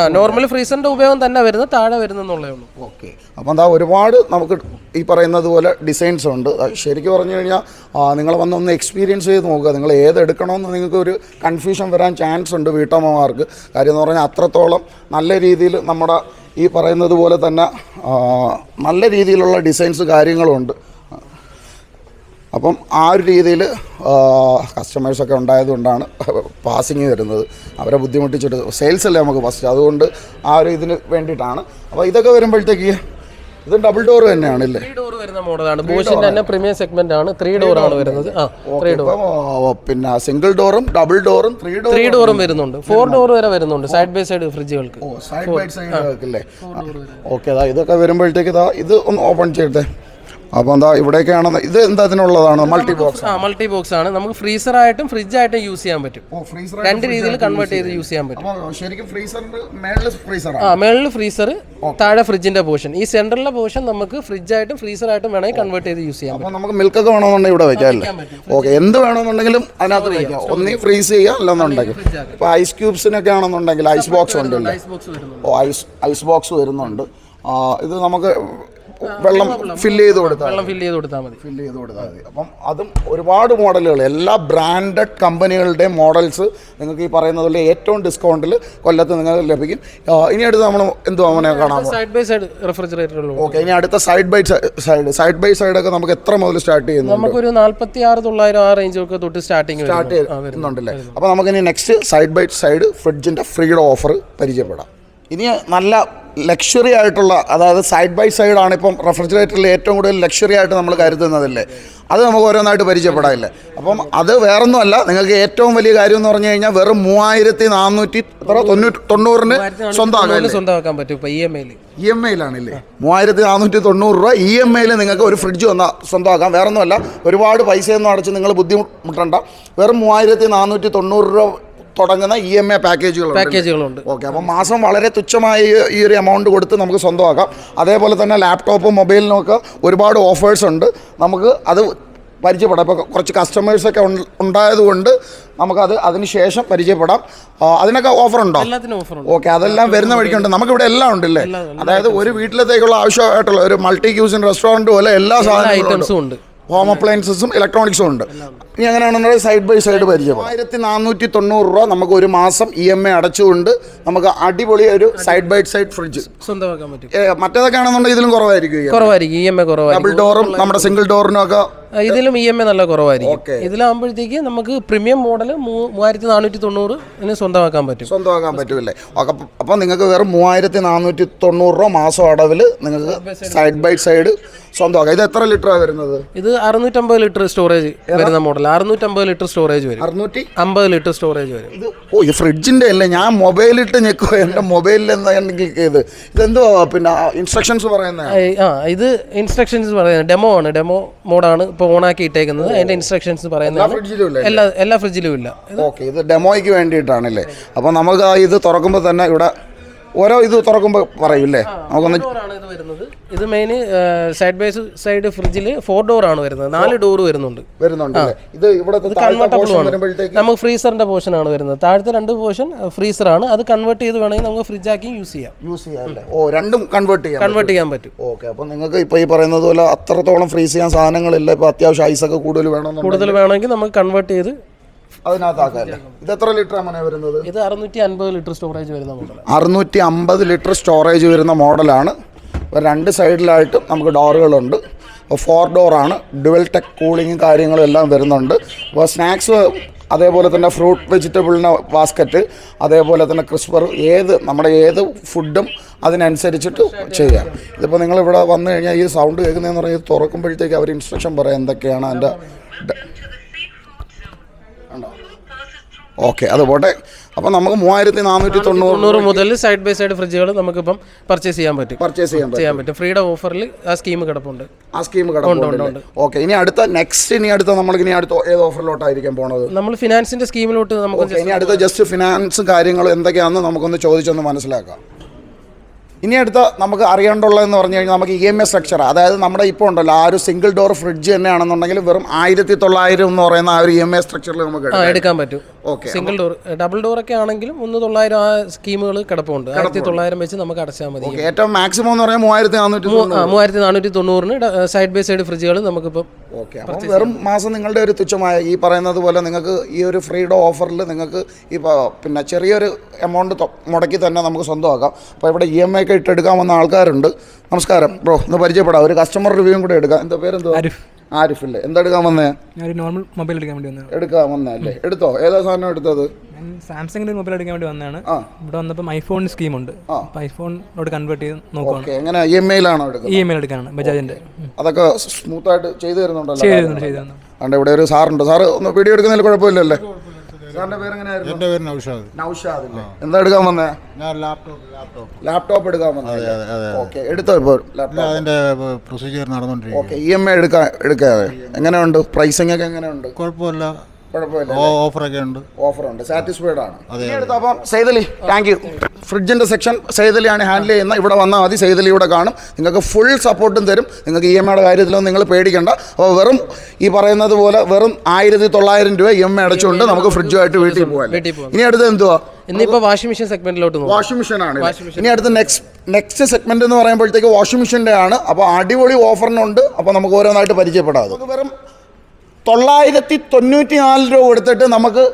ആ നോർമൽ ഫ്രീസറിന്റെ ഉപയോഗം തന്നെ വരുന്നത് താഴെ വരുന്നെന്നുള്ളേ ഉള്ളൂ. ഓക്കെ അപ്പം എന്താ ഒരുപാട് നമുക്ക് ഈ പറയുന്നത് പോലെ ഡിസൈൻസ് ഉണ്ട്. ശരിക്കും പറഞ്ഞു കഴിഞ്ഞാൽ നിങ്ങൾ വന്ന് ഒന്ന് എക്സ്പീരിയൻസ് ചെയ്ത് നോക്കുക. നിങ്ങൾ ഏത് എടുക്കണമെന്ന് നിങ്ങൾക്ക് ഒരു കൺഫ്യൂഷൻ വരാൻ ചാൻസ് ഉണ്ട് വീട്ടമ്മമാർക്ക്. കാര്യം എന്ന് പറഞ്ഞാൽ അത്രത്തോളം നല്ല രീതിയിൽ നമ്മുടെ ഈ പറയുന്നത് പോലെ തന്നെ നല്ല രീതിയിലുള്ള ഡിസൈൻസ് കാര്യങ്ങളും ഉണ്ട് അപ്പം ആ ഒരു രീതിയിൽ കസ്റ്റമേഴ്സൊക്കെ ഉണ്ടായതുകൊണ്ടാണ് പാസിങ് വരുന്നത്. അവരെ ബുദ്ധിമുട്ടിച്ചിട്ട് സെയിൽസ് അല്ലേ നമുക്ക് ഫസ്റ്റ് അതുകൊണ്ട് ആ ഒരു ഇതിന് വേണ്ടിയിട്ടാണ്. അപ്പോൾ ഇതൊക്കെ വരുമ്പോഴത്തേക്ക് ഇത് ഡബിൾ ഡോർ തന്നെയാണ് ഇല്ലേ? ഡോർ വരുന്ന മോഡലാണ് ബോഷിന്റെ തന്നെ പ്രീമിയം സെഗ്മെന്റ് ആണ്. ത്രീ ഡോർ ആണ് വരുന്നത്. ആ ത്രീ ഡോർ പിന്നെ സിംഗിൾ ഡോറും ഡബിൾ ഡോറും ത്രീ ഡോർ ത്രീ ഡോറും വരുന്നുണ്ട്. ഫോർ ഡോർ വരെ വരുന്നുണ്ട്. സൈഡ് ബൈ സൈഡ് ഫ്രിഡ്ജുകൾക്ക് സൈഡ് ബൈ സൈഡ് ഓക്കെ ഇതൊക്കെ വരുമ്പോഴത്തേക്ക് ഇതാ ഇത് ഒന്ന് ഓപ്പൺ ചെയ്തേ അപ്പോൾ എന്താ ഇവിടെയൊക്കെയാണ് ഇത് എന്താ ഇതിനുള്ളതാണ്? മൾട്ടി ബോക്സ് ആ മൾട്ടി ബോക്സ് ആണ്. നമുക്ക് ഫ്രീസർ ആയിട്ടും ഫ്രിഡ്ജ് ആയിട്ടും യൂസ് ചെയ്യാൻ പറ്റും. ഓ ഫ്രീസർ രണ്ട് രീതിയിൽ കൺവേർട്ട് ചെയ്ത് യൂസ് ചെയ്യാൻ പറ്റും. ശരിക്കും ഫ്രീസറാണ്. ആ മേളിൽ ഫ്രീസർ താഴെ ഫ്രിഡ്ജിന്റെ പോർഷൻ ഈ സെന്ററിലെ പോർഷൻ നമുക്ക് ഫ്രിഡ്ജ് ആയിട്ടും ഫ്രീസർ ആയിട്ടും വേണമെങ്കിൽ കൺവേർട്ട് ചെയ്ത് യൂസ് ചെയ്യാം അപ്പോൾ നമുക്ക് മിൽക്ക് ഒക്കെ വേണമെന്നുണ്ടെങ്കിൽ ഇവിടെ വെക്കാം അല്ലേ? ഓക്കെ എന്ത് വേണമെന്നുണ്ടെങ്കിലും അതിനകത്ത് വെക്കാം. ഒന്നീ ഫ്രീസ് ചെയ്യാം അല്ലെന്നുണ്ടെങ്കിൽ ഇപ്പോൾ ഐസ് ക്യൂബ്സിനൊക്കെ ആണെന്നുണ്ടെങ്കിൽ ഐസ് ബോക്സ് ഉണ്ടല്ലോ ഓ ഐസ് ഐസ് ബോക്സ് വരുന്നുണ്ട്. ഇത് നമുക്ക് വെള്ളം ഫില്ല് ചെയ്ത് കൊടുത്താൽ വെള്ളം ഫില്ല് ചെയ്ത് കൊടുത്താൽ മതി. ഫില്ല് ചെയ്ത് കൊടുത്താൽ മതി. അപ്പം അതും ഒരുപാട് മോഡലുകൾ എല്ലാ ബ്രാൻഡഡ് കമ്പനികളുടെ മോഡൽസ് നിങ്ങൾക്ക് ഈ പറയുന്നത് പോലെ ഏറ്റവും ഡിസ്കൗണ്ടിൽ കൊല്ലത്ത് നിങ്ങൾക്ക് ലഭിക്കും. ഇനി അടുത്ത് നമ്മൾ എന്തോ അങ്ങനെ കാണാം side by side refrigerator okay ഇനി അടുത്ത side by side side by side ഒക്കെ നമുക്ക് എത്ര മുതൽ സ്റ്റാർട്ട് ചെയ്യുന്നുണ്ട്? നമുക്കൊരു നാല്പത്തി ആറ് തൊള്ളായിരം ആ റേഞ്ച് ഒക്കെ തൊട്ട് സ്റ്റാർട്ടിങ് സ്റ്റാർട്ട് ചെയ്യുന്നുണ്ടല്ലേ? അപ്പോൾ നമുക്കിനി നെക്സ്റ്റ് സൈഡ് ബൈ സൈഡ് ഫ്രിഡ്ജിന്റെ ഫ്രീയുടെ ഓഫർ പരിചയപ്പെടാം. ഇനി നല്ല ലക്ഷറി ആയിട്ടുള്ള അതായത് സൈഡ് ബൈ സൈഡ് ആണ് ഇപ്പം റെഫ്രിജറേറ്ററിൽ ഏറ്റവും കൂടുതൽ ലക്ഷറി ആയിട്ട് നമ്മൾ കരുതുന്നതല്ലേ? അത് നമുക്ക് ഓരോന്നായിട്ട് പരിചയപ്പെടാമില്ലേ അപ്പം അത് വേറൊന്നുമല്ല നിങ്ങൾക്ക് ഏറ്റവും വലിയ കാര്യം എന്ന് പറഞ്ഞു കഴിഞ്ഞാൽ വെറും മൂവായിരത്തി നാനൂറ്റി തൊണ്ണൂറ്റി തൊണ്ണൂറിന് സ്വന്തമാക്കാം സ്വന്തമാക്കാൻ പറ്റും ഇ എം ഐയിൽ ഇ എം ഐയിലാണല്ലേ മൂവായിരത്തി നാനൂറ്റി തൊണ്ണൂറ് രൂപ ഇ എം ഐയിൽ നിങ്ങൾക്ക് ഒരു ഫ്രിഡ്ജ് വന്നാൽ സ്വന്തമാക്കാം. വേറെ ഒന്നുമല്ല ഒരുപാട് പൈസയൊന്നും അടച്ച് നിങ്ങൾ ബുദ്ധിമുട്ടണ്ട. വെറും മൂവായിരത്തി നാനൂറ്റി തൊണ്ണൂറ് രൂപ തുടങ്ങുന്ന ഇ എം ഐ പാക്കേജുകൾ പാക്കേജുകളുണ്ട് ഓക്കെ അപ്പം മാസം വളരെ തുച്ഛമായ ഈ- ഒരു എമൗണ്ട് കൊടുത്ത് നമുക്ക് സ്വന്തമാക്കാം. അതേപോലെ തന്നെ ലാപ്ടോപ്പും മൊബൈലിനും ഒക്കെ ഒരുപാട് ഓഫേഴ്സ് ഉണ്ട്. നമുക്ക് അത് പരിചയപ്പെടാം. ഇപ്പോൾ കുറച്ച് കസ്റ്റമേഴ്സൊക്കെ ഉണ്ടായതുകൊണ്ട് നമുക്കത് അതിന് ശേഷം പരിചയപ്പെടാം അതിനൊക്കെ ഓഫർ ഉണ്ടോ? ഓക്കെ അതെല്ലാം വരുന്ന വഴിക്കുണ്ട് നമുക്കിവിടെ എല്ലാം ഉണ്ടല്ലേ അതായത് ഒരു വീട്ടിലത്തേക്കുള്ള ആവശ്യമായിട്ടുള്ള ഒരു മൾട്ടി ക്യൂസിൻ റെസ്റ്റോറന്റ് പോലെ എല്ലാ സാധനങ്ങളും ഐറ്റംസും ഉണ്ട്. ഹോം അപ്ലയൻസസും ഇലക്ട്രോണിക്സും ഉണ്ട്. ഇനി അങ്ങനെയാണെന്നുണ്ടെങ്കിൽ സൈഡ് ബൈ സൈഡ് പരിചയം ആയിരത്തി നാനൂറ്റി തൊണ്ണൂറ് രൂപ നമുക്ക് ഒരു മാസം ഇ എം ഐ അടച്ചുകൊണ്ട് നമുക്ക് അടിപൊളി ഒരു സൈഡ് ബൈ സൈഡ് ഫ്രിഡ്ജ് സ്വന്തമാക്കാൻ പറ്റും. മറ്റേതൊക്കെ ആണെന്നുണ്ടെങ്കിൽ ഇതിലും കുറവായിരിക്കും കുറവായിരിക്കും. ഇ എം ഐ ഡബിൾ ഡോറും നമ്മുടെ സിംഗിൾ ഡോറിനും ഒക്കെ ഇതിലും ഇ എം ഐ നല്ല. കുറവായിരിക്കും. ഇതിലാകുമ്പോഴത്തേക്ക് നമുക്ക് പ്രീമിയം മോഡൽ മൂവായിരത്തി നാനൂറ്റി തൊണ്ണൂറ് സ്വന്തമാക്കാൻ പറ്റും. സ്വന്തമാക്കാൻ പറ്റുമല്ലേ അപ്പം നിങ്ങൾക്ക് വെറും മൂവായിരത്തി നാനൂറ്റി തൊണ്ണൂറ് രൂപ മാസം അടവിൽ നിങ്ങൾക്ക് സൈഡ് ബൈ സൈഡ് സ്വന്തമാക്കാം. ഇത് എത്ര ലിറ്റർ വരുന്നത്? ഇത് അറുന്നൂറ്റമ്പത് ലിറ്റർ സ്റ്റോറേജ് വരുന്ന മോഡൽ അറുന്നൂറ്റമ്പത് ലിറ്റർ സ്റ്റോറേജ് വരും. അറുന്നൂറ്റി? അമ്പത് ലിറ്റർ സ്റ്റോറേജ് വരും. ഓ ഈ ഫ്രിഡ്ജിന്റെ അല്ലേ? ഞാൻ മൊബൈലിട്ട് ഞെക്കുക എന്റെ മൊബൈലിൽ എന്താണെങ്കിൽ ഇത് ചെയ്ത്? ഇതെന്തുവാ പിന്നെ ഇൻസ്ട്രക്ഷൻസ് പറയുന്നത്? ആ, ആ ഇത് ഇൻസ്ട്രക്ഷൻസ് പറയുന്നത്. ഡെമോ ആണ്. ഡെമോ മോഡാണ് ഇപ്പോൾ ഓണാക്കി ഇട്ടേക്കുന്നത്. അതിന്റെ ഇൻസ്ട്രക്ഷൻസ് പറയുന്നത് എല്ലാ എല്ലാ ഫ്രിഡ്ജിലും ഇല്ല. ഓക്കെ ഇത് ഡെമോയ്ക്ക് വേണ്ടിയിട്ടാണല്ലേ അപ്പോൾ നമുക്ക് ഇത് തുറക്കുമ്പോൾ തന്നെ ഇവിടെ ഓരോ ഇത് തുറക്കുമ്പോൾ പറയൂല്ലേ? നമുക്കൊന്ന് ഇത് മെയിൻ സൈഡ് ബൈ സൈഡ് ഫ്രിഡ്ജിൽ ഫോർ ഡോർ ആണ് വരുന്നത്. നാല് ഡോർ വരുന്നുണ്ട്. വരുന്നുണ്ട് ഇത് ഇവിടെ കൺവേർട്ടബിൾ ആണ്. വരുമ്പോഴത്തേക്ക് നമുക്ക് ഫ്രീസറിന്റെ പോർഷൻ ആണ് വരുന്നത്. താഴത്തെ രണ്ട് പോർഷൻ ഫ്രീസർ ആണ്. അത് കൺവേർട്ട് ചെയ്ത് വേണമെങ്കിൽ നമുക്ക് ഫ്രിഡ്ജ് ആക്കി യൂസ് ചെയ്യാം. യൂസ് ചെയ്യാം ഓ രണ്ടും കൺവേർട്ട് ചെയ്യാം കൺവേർട്ട് ചെയ്യാൻ പറ്റും. ഓക്കെ അപ്പോൾ നിങ്ങൾക്ക് ഇപ്പോൾ ഈ പറയുന്നത് പോലെ അത്രത്തോളം ഫ്രീസ് ചെയ്യാൻ സാധനങ്ങളില്ല. ഇപ്പോൾ അത്യാവശ്യം ഐസൊക്കെ കൂടുതൽ വേണം കൂടുതൽ വേണമെങ്കിൽ നമുക്ക് കൺവേർട്ട് ചെയ്ത് അതിനകത്താക്കല്ലേ? ഇത് എത്ര ലിറ്റർ അങ്ങനെ വരുന്നത്? ഇത് അറുന്നൂറ്റി അൻപത് ലിറ്റർ സ്റ്റോറേജ് വരുന്ന മോഡൽ അറുന്നൂറ്റി അമ്പത് ലിറ്റർ സ്റ്റോറേജ് വരുന്ന മോഡലാണ് രണ്ട് സൈഡിലായിട്ട് നമുക്ക് ഡോറുകളുണ്ട് അപ്പോൾ ഫോർ ഡോറാണ് ഡുവൽ ടെക് കൂളിങ്ങും കാര്യങ്ങളും എല്ലാം വരുന്നുണ്ട്. അപ്പോൾ സ്നാക്സ് അതേപോലെ തന്നെ ഫ്രൂട്ട് വെജിറ്റബിളിന് ബാസ്ക്കറ്റ് അതേപോലെ തന്നെ ക്രിസ്പർ ഏത് നമ്മുടെ ഏത് ഫുഡും അതിനനുസരിച്ചിട്ട് ചെയ്യാം. ഇതിപ്പോൾ നിങ്ങളിവിടെ വന്നു കഴിഞ്ഞാൽ ഈ സൗണ്ട് കേൾക്കുന്നതെന്ന് പറഞ്ഞാൽ തുറക്കുമ്പോഴത്തേക്ക് അവർ ഇൻസ്ട്രക്ഷൻ പറയാം എന്തൊക്കെയാണ് അതിന്റെ ഓക്കെ അത് പോട്ടെ. അപ്പോൾ നമുക്ക് മൂവായിരത്തി നാനൂറ്റി തൊണ്ണൂറ് മുതൽ സൈഡ് ബൈ സൈഡ് ഫ്രിഡ്ജുകൾ നമുക്കിപ്പം പർച്ചേസ് ചെയ്യാൻ പറ്റും. പർച്ചേസ് ചെയ്യാൻ ചെയ്യാൻ പറ്റും. ഫ്രീഡം ഓഫറിൽ ആ സ്കീം കിടപ്പുണ്ട്. ആ സ്കീം കിടപ്പുണ്ട് ഓക്കെ ഇനി അടുത്ത നെക്സ്റ്റ് ഇനി അടുത്ത നമ്മൾ ഇനി അടുത്ത ഏത് ഓഫറിലോട്ടായിരിക്കും പോണത്? നമ്മൾ ഫിനാൻസിന്റെ സ്കീമിലോട്ട് നമുക്ക് ഇനി അടുത്ത ജസ്റ്റ് ഫിനാൻസും കാര്യങ്ങളും എന്തൊക്കെയാണെന്ന് നമുക്കൊന്ന് ചോദിച്ചൊന്ന് മനസ്സിലാക്കാം. ഇനി അടുത്ത നമുക്ക് അറിയേണ്ടുള്ളതെന്ന് പറഞ്ഞു കഴിഞ്ഞാൽ നമുക്ക് ഇ എം എ സ്ട്രക്ചർ അതായത് നമ്മുടെ ഇപ്പോൾ ഉണ്ടല്ലോ ആ ഒരു സിംഗിൾ ഡോർ ഫ്രിഡ്ജ് തന്നെയാണെന്നുണ്ടെങ്കിൽ വെറും ആയിരത്തി തൊള്ളായിരം എന്ന് പറയുന്ന ആ ഒരു ഇ എം എ സ്ട്രക്ചറിൽ നമുക്ക് എടുക്കാം. എടുക്കാൻ പറ്റും. സിംഗിൾ ഡോർ ഡബിൾ ഡോർ ഒക്കെ ആണെങ്കിലും ഒന്ന് തൊള്ളായിരം ആ സ്കീമുകൾ കിടപ്പുണ്ട്. ആയിരത്തി തൊള്ളായിരം വെച്ച് നമുക്ക് അടച്ചാൽ മതി. ഏറ്റവും മാക്സിമം എന്ന് പറഞ്ഞാൽ മൂവായിരത്തി മൂവായിരത്തി നാനൂറ്റി തൊണ്ണൂറിന് സൈഡ് ബൈ സൈഡ് ഫ്രിഡ്ജുകൾ നമുക്കിപ്പോൾ ഓക്കെ അപ്പം വെറും മാസം നിങ്ങളുടെ ഒരു തുച്ഛമായ ഈ പറയുന്നത് പോലെ നിങ്ങൾക്ക് ഈ ഒരു ഫ്രീഡം ഓഫറിൽ നിങ്ങൾക്ക് ഈ പ- പിന്നെ ചെറിയൊരു എമൗണ്ട് മുടക്കി തന്നെ നമുക്ക് സ്വന്തമാക്കാം. അപ്പോൾ ഇവിടെ ഇ എം ഐ ഒക്കെ ഇട്ടെടുക്കാൻ വന്ന ആൾക്കാരുണ്ട്. നമസ്കാരം ബ്രോ ഒന്ന് പരിചയപ്പെടാം. ഒരു കസ്റ്റമർ റിവ്യൂവും കൂടെ എടുക്കാം. എന്താ പേരെന്തോ ആരിഫ് ആരിഫില്ലേ എന്താ എടുക്കാൻ വന്നേ? ഞാനൊരു നോർമൽ മൊബൈൽ എടുക്കാൻ വേണ്ടി വന്നത് എടുക്കാൻ വന്നേ അല്ലേ? എടുത്തോ? ഏതാ സാധനം എടുത്തത്? ഞാൻ സാംസങ്ങിന്റെ ഒരു മൊബൈൽ എടുക്കാൻ വേണ്ടി വന്നതാണ്. ഇവിടെ വന്നപ്പോൾ ഐഫോൺ സ്കീമുണ്ട് അപ്പോൾ ഐഫോണിലോട്ട് കൺവേർട്ട് ചെയ്ത് ഓക്കെ. എങ്ങനെ? ഇ എം ഐയിലാണോ എടുക്കുന്നത്? ഇ എം ഐ എടുക്കാനാണ് ബജാജിന്റെ. അതൊക്കെ സ്മൂത്തായിട്ട് ചെയ്തു തരുന്നുണ്ടല്ലോ ചെയ്തു തന്നു ചെയ്ത് ഇവിടെ ഒരു സാറുണ്ട്. സാറ് ഒന്ന് വീഡിയോ എടുക്കുന്നതിൽ കുഴപ്പമില്ലല്ലേ? സാറിന്റെ പേര് എങ്ങനെയായിരുന്നു എന്റെ പേര് നൗഷാദ്. നൗഷാദ് അല്ലേ? എന്താ എടുക്കാൻ വന്നേ? ഞാൻ ലാപ്ടോപ്പ് ലാപ്ടോപ്പ് ലാപ്ടോപ്പ് എടുക്കാൻ അതെ, അതെ, അതെ. ഓക്കെ എടുത്തോ ഇപ്പോൾ ഇല്ല ലാപ്ടോപ്പ് അതിന്റെ പ്രൊസീജിയർ നടന്നുകൊണ്ടിരിക്കും ഓക്കെ ഇ എം ഐ എടുക്കാൻ എടുക്കാതെ എങ്ങനെയുണ്ട്? പ്രൈസിംഗ് ഒക്കെ എങ്ങനെയുണ്ട്? കുഴപ്പമില്ല. ഓഫറൊക്കെ ഉണ്ട്. ഓഫർ ഉണ്ട് സാറ്റിസ്ഫൈഡ് ആണ് ഇനി എടുത്തോ അപ്പം സൈതലി താങ്ക് യു ഫ്രിഡ്ജിന്റെ സെക്ഷൻ സൈതലിയാണ് ഹാൻഡിൽ ചെയ്യുന്ന ഇവിടെ വന്നാൽ മതി സൈതലി ഇവിടെ കാണും. നിങ്ങൾക്ക് ഫുൾ സപ്പോർട്ടും തരും. നിങ്ങൾക്ക് ഇ എം ഐയുടെ കാര്യത്തിലൊന്നും നിങ്ങൾ പേടിക്കണ്ട. അപ്പോൾ വെറും ഈ പറയുന്നത് പോലെ വെറും ആയിരത്തി തൊള്ളായിരം രൂപ ഇ എം ഐ അടച്ചുകൊണ്ട് നമുക്ക് ഫ്രിഡ്ജുമായിട്ട് വീട്ടിൽ പോകാം. ഇനി അടുത്ത് എന്തുവാ? ഇന്നിപ്പോൾ വാഷിംഗ് മെഷീൻ സെഗ്മെന്റിലോട്ട് വാഷിംഗ് മെഷീൻ ആണ് ഇനി അടുത്ത നെക്സ്റ്റ് നെക്സ്റ്റ് സെഗ്മെന്റ് എന്ന് പറയുമ്പോഴത്തേക്ക് വാഷിംഗ് മെഷീന്റെ ആണ്. അപ്പോൾ അടിപൊളി ഓഫറിനുണ്ട്. അപ്പോൾ നമുക്ക് ഓരോന്നായിട്ട് പരിചയപ്പെടാം. അത്. വെറും തൊള്ളായിരത്തി തൊണ്ണൂറ്റി നാല് രൂപ കൊടുത്തിട്ട് നമുക്ക്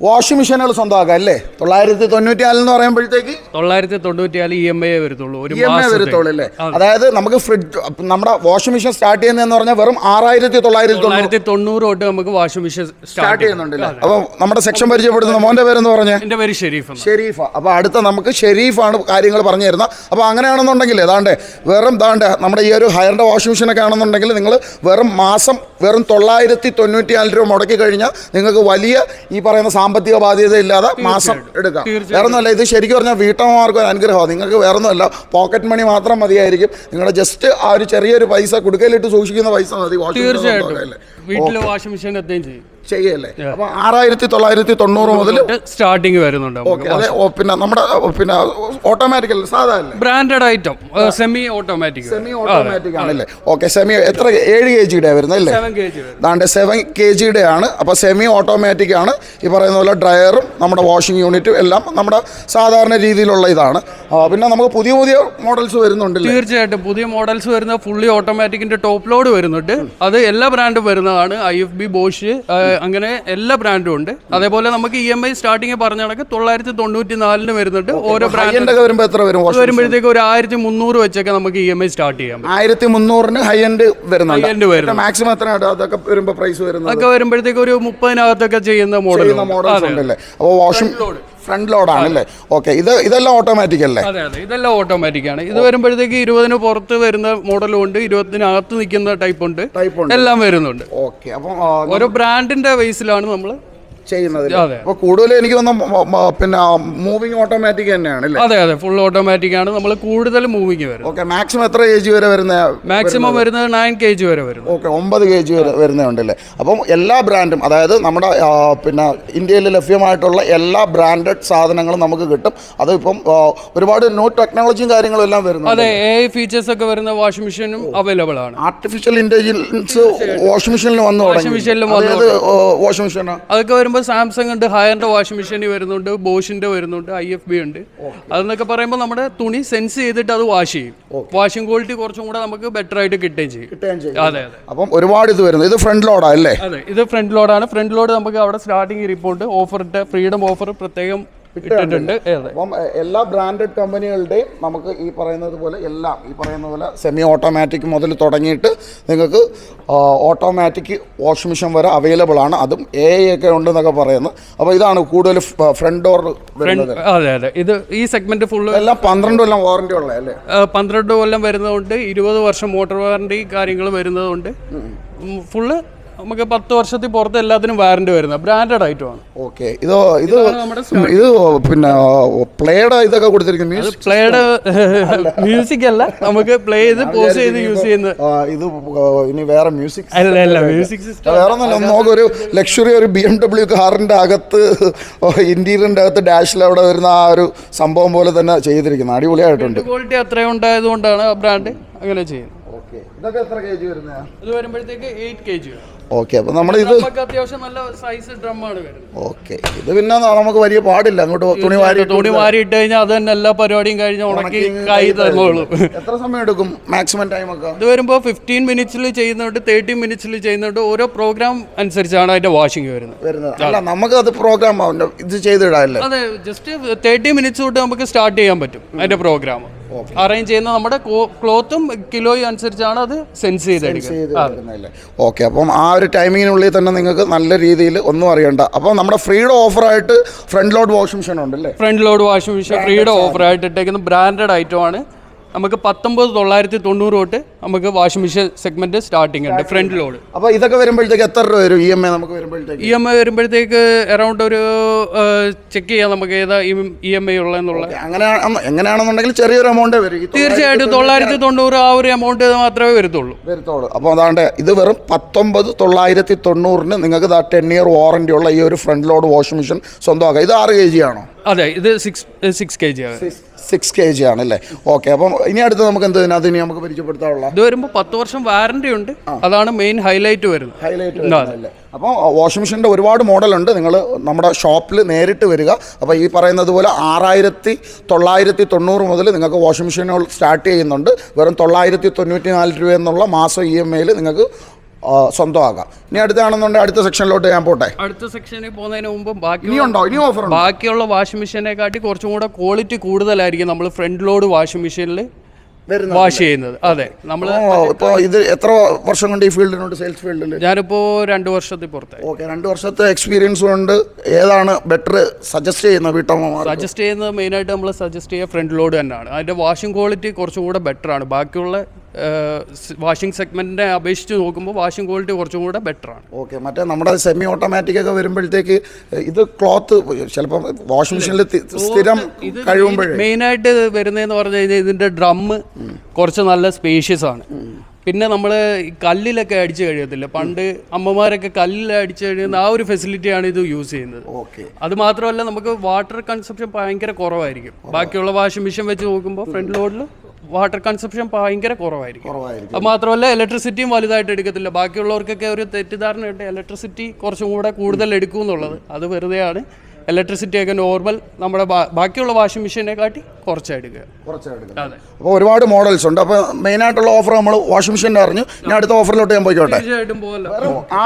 വാഷിംഗ് മെഷീനുകൾ സ്വന്തമാക്കാം അല്ലേ? തൊള്ളായിരത്തി തൊണ്ണൂറ്റി നാലെന്ന് എന്ന് പറയുമ്പോഴത്തേക്ക് തൊള്ളായിരത്തി തൊണ്ണൂറ്റിനാല് ഇ എം ഐ വരത്തുള്ളൂ ഇ എം ഐ വരുത്തുള്ളൂ അല്ലേ? അതായത് നമുക്ക് ഫ്രിഡ്ജ് നമ്മുടെ വാഷിംഗ് മെഷീൻ സ്റ്റാർട്ട് ചെയ്യുന്നതെന്ന് പറഞ്ഞാൽ വെറും ആറായിരത്തി തൊള്ളായിരത്തി തൊള്ളായിരത്തി തൊണ്ണൂറ് തൊട്ട് നമുക്ക് വാഷിംഗ് മെഷീൻ സ്റ്റാർട്ട് ചെയ്യുന്നുണ്ടല്ലേ? അപ്പോൾ നമ്മുടെ സെക്ഷൻ പരിചയപ്പെടുത്തുന്ന മോന്റെ പേരെന്ന് പറഞ്ഞേ? എന്റെ പേര് ഷെരീഫ്. ഷെരീഫ. അപ്പോൾ അടുത്ത നമുക്ക് ഷെരീഫാണ് കാര്യങ്ങൾ പറഞ്ഞു തരുന്നത്. അപ്പോൾ അങ്ങനെയാണെന്നുണ്ടെങ്കിൽ ഏതാണ്ട് വെറും ഇതാണ്ട് നമ്മുടെ ഈ ഒരു ഹയറിന്റെ വാഷിംഗ് മെഷീനൊക്കെ ആണെന്നുണ്ടെങ്കിൽ നിങ്ങൾ വെറും മാസം വെറും തൊള്ളായിരത്തി തൊണ്ണൂറ്റിനാല് രൂപ മുടക്കി കഴിഞ്ഞാൽ നിങ്ങൾക്ക് വലിയ ഈ പറയുന്ന സാമ്പത്തിക ബാധ്യത ഇല്ലാതെ മാസം എടുക്കാം. വേറെ ഒന്നുമല്ല ഇത് ശരിക്കും പറഞ്ഞാൽ വീട്ടമ്മമാർക്ക് ഒരു അനുഗ്രഹമാണ്. നിങ്ങൾക്ക് വേറൊന്നുമല്ല പോക്കറ്റ് മണി മാത്രം മതിയായിരിക്കും. നിങ്ങളുടെ ജസ്റ്റ് ആ ഒരു ചെറിയൊരു പൈസ കുടുക്കയിലിട്ട് സൂക്ഷിക്കുന്ന പൈസ മതി വാഷിംഗ് മെഷീൻ തീർച്ചയായിട്ടും. സ്വന്തമാക്കല്ലേ? വാഷിംഗ് മെഷീൻ എത്തുകയും ചെയ്യും. ചെയ്യല്ലേ? അപ്പൊ ആറായിരത്തി തൊള്ളായിരത്തി തൊണ്ണൂറ് മുതൽ സ്റ്റാർട്ടിങ് വരുന്നുണ്ട്. ഓക്കെ അതെ. ഓ, പിന്നെ നമ്മുടെ ഓ, പിന്നെ ഓട്ടോമാറ്റിക് അല്ലേ? സാധാ അല്ലേ branded item semi automatic semi automatic ആണല്ലേ? ഓക്കെ സെമി എത്ര ഏഴ് കെ ജിയുടെ വരുന്നത് അല്ലേ? സെവൻ കെ ജി വരും ദാണ്ട് സെവൻ കെ ജിയുടെ ആണ് അപ്പോൾ സെമി ഓട്ടോമാറ്റിക് ആണ്. ഈ പറയുന്ന പോലെ ഡ്രയറും നമ്മുടെ വാഷിംഗ് യൂണിറ്റും എല്ലാം നമ്മുടെ സാധാരണ രീതിയിലുള്ള ഇതാണ്. ആ, പിന്നെ നമുക്ക് പുതിയ പുതിയ മോഡൽസ് വരുന്നുണ്ടല്ലേ തീർച്ചയായിട്ടും. പുതിയ മോഡൽസ് വരുന്ന ഫുള്ളി ഓട്ടോമാറ്റിക്കിന്റെ ടോപ്പ് ലോഡ് വരുന്നുണ്ട്. അത് എല്ലാ ബ്രാൻഡും വരുന്നതാണ്. ഐ എഫ് ബി ബോഷ് അങ്ങനെ എല്ലാ ബ്രാൻഡും ഉണ്ട്. അതേപോലെ നമുക്ക് ഇ എം ഐ സ്റ്റാർട്ടിങ് പറഞ്ഞ കണക്ക് തൊള്ളായിരത്തി തൊണ്ണൂറ്റി നാലിന് വരുന്നുണ്ട് ഓരോ ബ്രാൻഡ് വരുമ്പോൾ എത്ര വരും? വരുമ്പോഴത്തേക്ക് ഒരു ആയിരത്തി മുന്നൂറ് വെച്ചൊക്കെ നമുക്ക് ഇ എം ഐ സ്റ്റാർട്ട് ചെയ്യാം. ആയിരത്തി മുന്നൂറിന് ഹൈ എൻഡ് High ഹൈ വരുന്നുണ്ട്. വരുന്നു. മാക്സിമം എത്ര അതൊക്കെ വരുമ്പോൾ പ്രൈസ് വരുന്നത്? അതൊക്കെ വരുമ്പോഴത്തേക്ക് ഒരു മുപ്പതിനകത്തൊക്കെ ചെയ്യുന്ന മോഡൽ ഉണ്ടല്ലേ? അപ്പോൾ വാഷിംഗ് ഫ്രണ്ട് ലോഡാണ് അല്ലേ ഓക്കെ ഇത് ഇതെല്ലാം ഓട്ടോമാറ്റിക് അല്ലേ? അതെ അതെ ഇതെല്ലാം ഓട്ടോമാറ്റിക് ആണ്. ഇത് വരുമ്പോഴത്തേക്ക് ഇരുപതിന് പുറത്ത് വരുന്ന മോഡലും ഉണ്ട് ഇരുപതിനകത്ത് നിൽക്കുന്ന ടൈപ്പ് ഉണ്ട്. ടൈപ്പ് ഉണ്ട്. എല്ലാം വരുന്നുണ്ട്. ഓക്കെ അപ്പം ഓരോ ബ്രാൻഡിന്റെ ബേസിലാണ് നമ്മൾ ചെയ്യുന്നത് അപ്പൊ അപ്പോൾ കൂടുതൽ എനിക്ക് തോന്നുന്നു പിന്നെ മൂവിങ് ഓട്ടോമാറ്റിക് തന്നെയാണ് അതെ അതെ. ഫുൾ ഓട്ടോമാറ്റിക് ആണ്. നമ്മൾ കൂടുതൽ മൂവിങ് വരും ഓക്കെ മാക്സിമം എത്ര കെ ജി വരെ വരുന്ന മാക്സിമം വരുന്നത്? നയൻ കെ ജി വരെ വരും ഓക്കെ ഒമ്പത് കെ ജി വരെ വരുന്നുണ്ടല്ലേ? അപ്പം എല്ലാ ബ്രാൻഡും അതായത് നമ്മുടെ പിന്നെ ഇന്ത്യയിൽ ലഭ്യമായിട്ടുള്ള എല്ലാ ബ്രാൻഡഡ് സാധനങ്ങളും നമുക്ക് കിട്ടും. അതിപ്പം ഇപ്പം ഒരുപാട് ന്യൂ ടെക്നോളജിയും കാര്യങ്ങളും എല്ലാം വരുന്നു അതെ എ ഫീച്ചേഴ്സ് ഒക്കെ വരുന്ന വാഷിംഗ് മെഷീനും അവൈലബിൾ ആണ്. ആർട്ടിഫിഷ്യൽ ഇന്റലിജൻസ് വാഷിംഗ് മെഷീനിൽ വന്നു വാഷിംഗ് വന്നു അതായത് വാഷിംഗ് മെഷീൻ അതൊക്കെ വരുമ്പോൾ സാംസങ് ഉണ്ട് ഹയറിന്റെ വാഷിംഗ് മെഷീൻ വരുന്നുണ്ട് ബോഷിന്റെ വരുന്നുണ്ട് ഐ എഫ് ബി ഉണ്ട്. അതെന്നൊക്കെ പറയുമ്പോൾ നമ്മുടെ തുണി സെൻസ് ചെയ്തിട്ട് അത് വാഷ് ചെയ്യും. വാഷിംഗ് ക്വാളിറ്റി കുറച്ചും കൂടെ നമുക്ക് ബെറ്റർ ആയിട്ട് കിട്ടുകയും ചെയ്യും. അതെ അപ്പം ഒരുപാട് ഇത് വരുന്നത് ഇത് ഫ്രണ്ട് ലോഡാണ് അല്ലേ? അതെ ഇത് ഫ്രണ്ട് ലോഡാണ് ഫ്രണ്ട് ലോഡ് നമുക്ക് അവിടെ സ്റ്റാർട്ടിങ് റിപ്പോർട്ട് ഓഫർ ഇട്ട് ഫ്രീഡം ഓഫർ പ്രത്യേകം ഇട്ടിട്ടുണ്ട്. അപ്പം എല്ലാ ബ്രാൻഡഡ് കമ്പനികളുടെയും നമുക്ക് ഈ പറയുന്നത് പോലെ എല്ലാം ഈ പറയുന്ന പോലെ സെമി ഓട്ടോമാറ്റിക് മുതൽ തുടങ്ങിയിട്ട് നിങ്ങൾക്ക് ഓട്ടോമാറ്റിക് വാഷിംഗ് മെഷീൻ വരെ അവൈലബിൾ ആണ്. അതും എ ഒക്കെ ഉണ്ട് എന്നൊക്കെ പറയുന്നത്. അപ്പോൾ ഇതാണ് കൂടുതൽ ഫ്രണ്ട് ഡോർ വരുന്നത്. അതെ അതെ. ഇത് ഈ സെഗ്മെന്റ് ഫുള്ള് എല്ലാം പന്ത്രണ്ട് കൊല്ലം വാറണ്ടി ഉള്ള അല്ലേ? പന്ത്രണ്ട് കൊല്ലം വരുന്നതുകൊണ്ട് ഇരുപത് വർഷം മോട്ടോർ വാറണ്ടി കാര്യങ്ങൾ വരുന്നതുകൊണ്ട് ഫുള്ള് നമുക്ക് പത്ത് വർഷത്തിൽ പുറത്ത് എല്ലാത്തിനും വാറണ്ടി വരുന്നത്. ബ്രാൻഡഡ് ഐറ്റമാണ് ഓക്കെ. ഇത് ഇത് ഇത് പിന്നെ പ്ലേഡ് ഇതൊക്കെ കൊടുത്തിരിക്കുന്നു പ്ലേഡ് പ്ലേയുടെ മ്യൂസിക് അല്ല. നമുക്ക് പ്ലേ ചെയ്ത് പോസ് ചെയ്ത് യൂസ് ചെയ്യുന്നത്. ഇത് ഇനി വേറെ മ്യൂസിക് അല്ല അല്ല മ്യൂസിക് സിസ്റ്റം വേറെ ഒന്നല്ല നോക്ക് ഒരു ലക്ഷറി ഒരു ബി എം ഡബ്ല്യു കാറിന്റെ അകത്ത് ഇന്റീരിയറിന്റെ അകത്ത് ഡാഷിൽ അവിടെ വരുന്ന ആ ഒരു സംഭവം പോലെ തന്നെ ചെയ്തിരിക്കുന്നത്. അടിപൊളിയായിട്ടുണ്ട്. ക്വാളിറ്റി അത്രയും ഉണ്ടായതുകൊണ്ടാണ് ആ ബ്രാൻഡ് അങ്ങനെ ചെയ്യുന്നത്. ഇതൊക്കെ എത്ര കെ ജി വരുന്നത് ഇത് വരുമ്പോഴത്തേക്ക് എയ്റ്റ് കെ ജി ഓക്കെ അപ്പം നമ്മൾ ഇത് നമുക്ക് അത്യാവശ്യം നല്ല സൈസ് ഡ്രമ്മാണ് വരുന്നത്. ഓക്കെ ഇത് പിന്നെ നമുക്ക് വലിയ പാടില്ല. അങ്ങോട്ട് തുണി വാരി തുണി വാരി ഇട്ട് കഴിഞ്ഞാൽ അത് തന്നെ എല്ലാ പരിപാടിയും കഴിഞ്ഞ് ഉണക്കി കൈ തന്നോളൂ എത്ര സമയം എടുക്കും? മാക്സിമം ടൈം ഒക്കെ? ഇത് വരുമ്പോൾ ഫിഫ്റ്റീൻ മിനിറ്റ്സിൽ ചെയ്യുന്നുണ്ട് തേർട്ടി മിനിറ്റ്സിൽ ചെയ്യുന്നുണ്ട് ഓരോ പ്രോഗ്രാം അനുസരിച്ചാണ് അതിന്റെ വാഷിംഗ് വരുന്നത്. വരുന്നത്. അല്ല നമുക്ക് അത് പ്രോഗ്രാം ഇത് ചെയ്തിടാല്ലേ? അതെ ജസ്റ്റ് തേർട്ടി മിനിറ്റ്സ് തൊട്ട് നമുക്ക് സ്റ്റാർട്ട് ചെയ്യാൻ പറ്റും അതിന്റെ പ്രോഗ്രാം അറേഞ്ച് ചെയ്യുന്ന നമ്മുടെ ക്ലോത്തും കിലോയും അനുസരിച്ചാണ് അത് സെൻസ് ചെയ്തെടുക്കുന്നത് ഓക്കെ അപ്പം ആ ഒരു ടൈമിങ്ങിനുള്ളിൽ തന്നെ നിങ്ങൾക്ക് നല്ല രീതിയിൽ ഒന്നും അറിയണ്ട. അപ്പം നമ്മുടെ ഫ്രീഡം ഓഫറായിട്ട് ഫ്രണ്ട് ലോഡ് വാഷിംഗ് മെഷീൻ ഉണ്ടല്ലേ? ഫ്രണ്ട് ലോഡ് വാഷിംഗ് മെഷീൻ ഫ്രീയുടെ ഓഫറായിട്ട് ഇട്ടേക്കുന്ന ബ്രാൻഡഡ് ഐറ്റം ആണ്. നമുക്ക് പത്തൊമ്പത് തൊള്ളായിരത്തി തൊണ്ണൂറ് തൊട്ട് നമുക്ക് വാഷിംഗ് മെഷീൻ സെഗ്മെന്റ് സ്റ്റാർട്ടിംഗ് ഉണ്ട് ഫ്രണ്ട് ലോഡ് അപ്പോൾ ഇതൊക്കെ വരുമ്പോഴത്തേക്ക് എത്ര രൂപ വരും? ഇ എം ഐ നമുക്ക് വരുമ്പോഴത്തേക്ക്? ഇ എം ഐ വരുമ്പോഴത്തേക്ക് അറൗണ്ട് ഒരു ചെക്ക് ചെയ്യാം നമുക്ക് ഏതാ ഇ എം ഐ ഉള്ളതെന്നുള്ള. അങ്ങനെ എങ്ങനെയാണെന്നുണ്ടെങ്കിൽ ചെറിയൊരു എമൗണ്ട് വരും. തീർച്ചയായിട്ടും തൊള്ളായിരത്തി തൊണ്ണൂറ് ആ ഒരു എമൗണ്ട് മാത്രമേ വരത്തുള്ളൂ. വരത്തുള്ളൂ. അപ്പോൾ അതാണ്ട് ഇത് വെറും പത്തൊമ്പത് തൊള്ളായിരത്തി തൊണ്ണൂറിന് നിങ്ങൾക്ക് ടെൻ ഇയർ വാറണ്ടി ഉള്ള ഈ ഒരു ഫ്രണ്ട് ലോഡ് വാഷിംഗ് മെഷീൻ സ്വന്തമാക്കാം. ഇത് ആറ് കെ ജി ആണോ? അതെ ഇത് സിക്സ് സിക്സ് കെ ജി ആണ്. സിക്സ് കെ ജി ആണ് അല്ലേ? ഓക്കെ അപ്പം ഇനി അടുത്ത് നമുക്ക് എന്ത് ഇതിനകത്ത് ഇനി നമുക്ക് പരിചയപ്പെടുത്താനുള്ള? ഇത് വരുമ്പോൾ പത്ത് വർഷം വാറന്റി ഉണ്ട്. അതാണ് മെയിൻ ഹൈലൈറ്റ് വരുന്നത്. ഹൈലൈറ്റ് അല്ലേ? അപ്പോൾ വാഷിംഗ് മെഷീന്റെ ഒരുപാട് മോഡലുണ്ട് നിങ്ങൾ നമ്മുടെ ഷോപ്പിൽ നേരിട്ട് വരിക. അപ്പോൾ ഈ പറയുന്നത് പോലെ ആറായിരത്തി തൊള്ളായിരത്തി തൊണ്ണൂറ് മുതൽ നിങ്ങൾക്ക് വാഷിംഗ് മെഷീനുകൾ സ്റ്റാർട്ട് ചെയ്യുന്നുണ്ട്. വെറും തൊള്ളായിരത്തി തൊണ്ണൂറ്റി നാല് രൂപ എന്നുള്ള മാസം ഇ എം ഐയിൽ നിങ്ങൾക്ക് സ്വന്തമാക്കാം. ഇനി അടുത്താണെന്നുണ്ടെങ്കിൽ അടുത്ത സെക്ഷനിലോട്ട് ഞാൻ പോട്ടെ. അടുത്ത സെക്ഷനിൽ പോകുന്നതിന് മുമ്പ് ബാക്കി ഇനിയുണ്ടോ? ഇനി ഓഫർ ബാക്കിയുള്ള വാഷിംഗ് മെഷീനെ കാട്ടി കുറച്ചും കൂടെ ക്വാളിറ്റി കൂടുതലായിരിക്കും നമ്മൾ ഫ്രണ്ട് ലോഡ് വാഷിംഗ് മെഷീനിൽ വാഷ് ചെയ്യുന്നത്. അതെ. നമ്മൾ ഇപ്പോൾ ഇത് എത്ര വർഷം കൊണ്ട് ഈ ഫീൽഡിനുണ്ട് സെയിൽസ് ഫീൽഡിൽ ഞാനിപ്പോൾ രണ്ട് വർഷത്തിൽ പുറത്ത് ഓക്കെ രണ്ട് വർഷത്തെ എക്സ്പീരിയൻസ് കൊണ്ട് ഏതാണ് ബെറ്റർ സജസ്റ്റ് ചെയ്യുന്നത് വീട്ടമ്മമാർ സജസ്റ്റ് ചെയ്യുന്നത് മെയിനായിട്ട് നമ്മൾ സജസ്റ്റ് ചെയ്യുക ഫ്രണ്ട് ലോഡ് തന്നെയാണ്. അതിന്റെ വാഷിംഗ് ക്വാളിറ്റി കുറച്ചും കൂടെ ബെറ്റർ ആണ്. ബാക്കിയുള്ള വാഷിംഗ് സെഗ്മെന്റിനെ അപേക്ഷിച്ച് നോക്കുമ്പോൾ വാഷിംഗ് ക്വാളിറ്റി കുറച്ചും കൂടെ ബെറ്റർ ആണ്. ഓക്കെ മറ്റേ നമ്മുടെ സെമി ഓട്ടോമാറ്റിക് ഒക്കെ വരുമ്പോഴത്തേക്ക് ഇത് ക്ലോത്ത് ചിലപ്പോൾ വാഷിംഗ് മെഷീനിൽ സ്ഥിരം കഴിയുമ്പോൾ മെയിനായിട്ട് വരുന്നതെന്ന് പറഞ്ഞു കഴിഞ്ഞാൽ ഇതിന്റെ ഡ്രമ്മ് കുറച്ച് നല്ല സ്പേഷ്യസ് ആണ്. പിന്നെ നമ്മൾ കല്ലിലൊക്കെ അടിച്ച് കഴിയത്തില്ല. പണ്ട് അമ്മമാരൊക്കെ കല്ലിൽ അടിച്ച് കഴിയുന്ന ആ ഒരു ഫെസിലിറ്റിയാണ് ഇത് യൂസ് ചെയ്യുന്നത്. ഓക്കെ. അത് മാത്രമല്ല നമുക്ക് വാട്ടർ കൺസപ്ഷൻ ഭയങ്കര കുറവായിരിക്കും. ബാക്കിയുള്ള വാഷിംഗ് മെഷീൻ വെച്ച് നോക്കുമ്പോൾ ഫ്രണ്ട് ലോഡിൽ വാട്ടർ കൺസപ്ഷൻ ഭയങ്കര കുറവായിരിക്കും. അത് മാത്രമല്ല ഇലക്ട്രിസിറ്റിയും വലുതായിട്ട് എടുക്കത്തില്ല. ബാക്കിയുള്ളവർക്കൊക്കെ ഒരു തെറ്റിദ്ധാരണ ഉണ്ട് ഇലക്ട്രിസിറ്റി കുറച്ചും കൂടെ കൂടുതൽ എടുക്കും എന്നുള്ളത്. അത് വെറുതെയാണ്. ഇലക്ട്രിസിറ്റി ഒക്കെ നോർമൽ നമ്മുടെ ബാക്കിയുള്ള വാഷിംഗ് മെഷീനെ കാട്ടി കുറച്ചെടുക്കുക അപ്പോൾ ഒരുപാട് മോഡൽസ് ഉണ്ട്. അപ്പോൾ മെയിൻ ആയിട്ടുള്ള ഓഫർ നമ്മൾ വാഷിംഗ് മെഷീൻ അറിഞ്ഞു. ഞാൻ അടുത്ത ഓഫറിലോട്ട് ഞാൻ പോയിക്കോട്ടെ.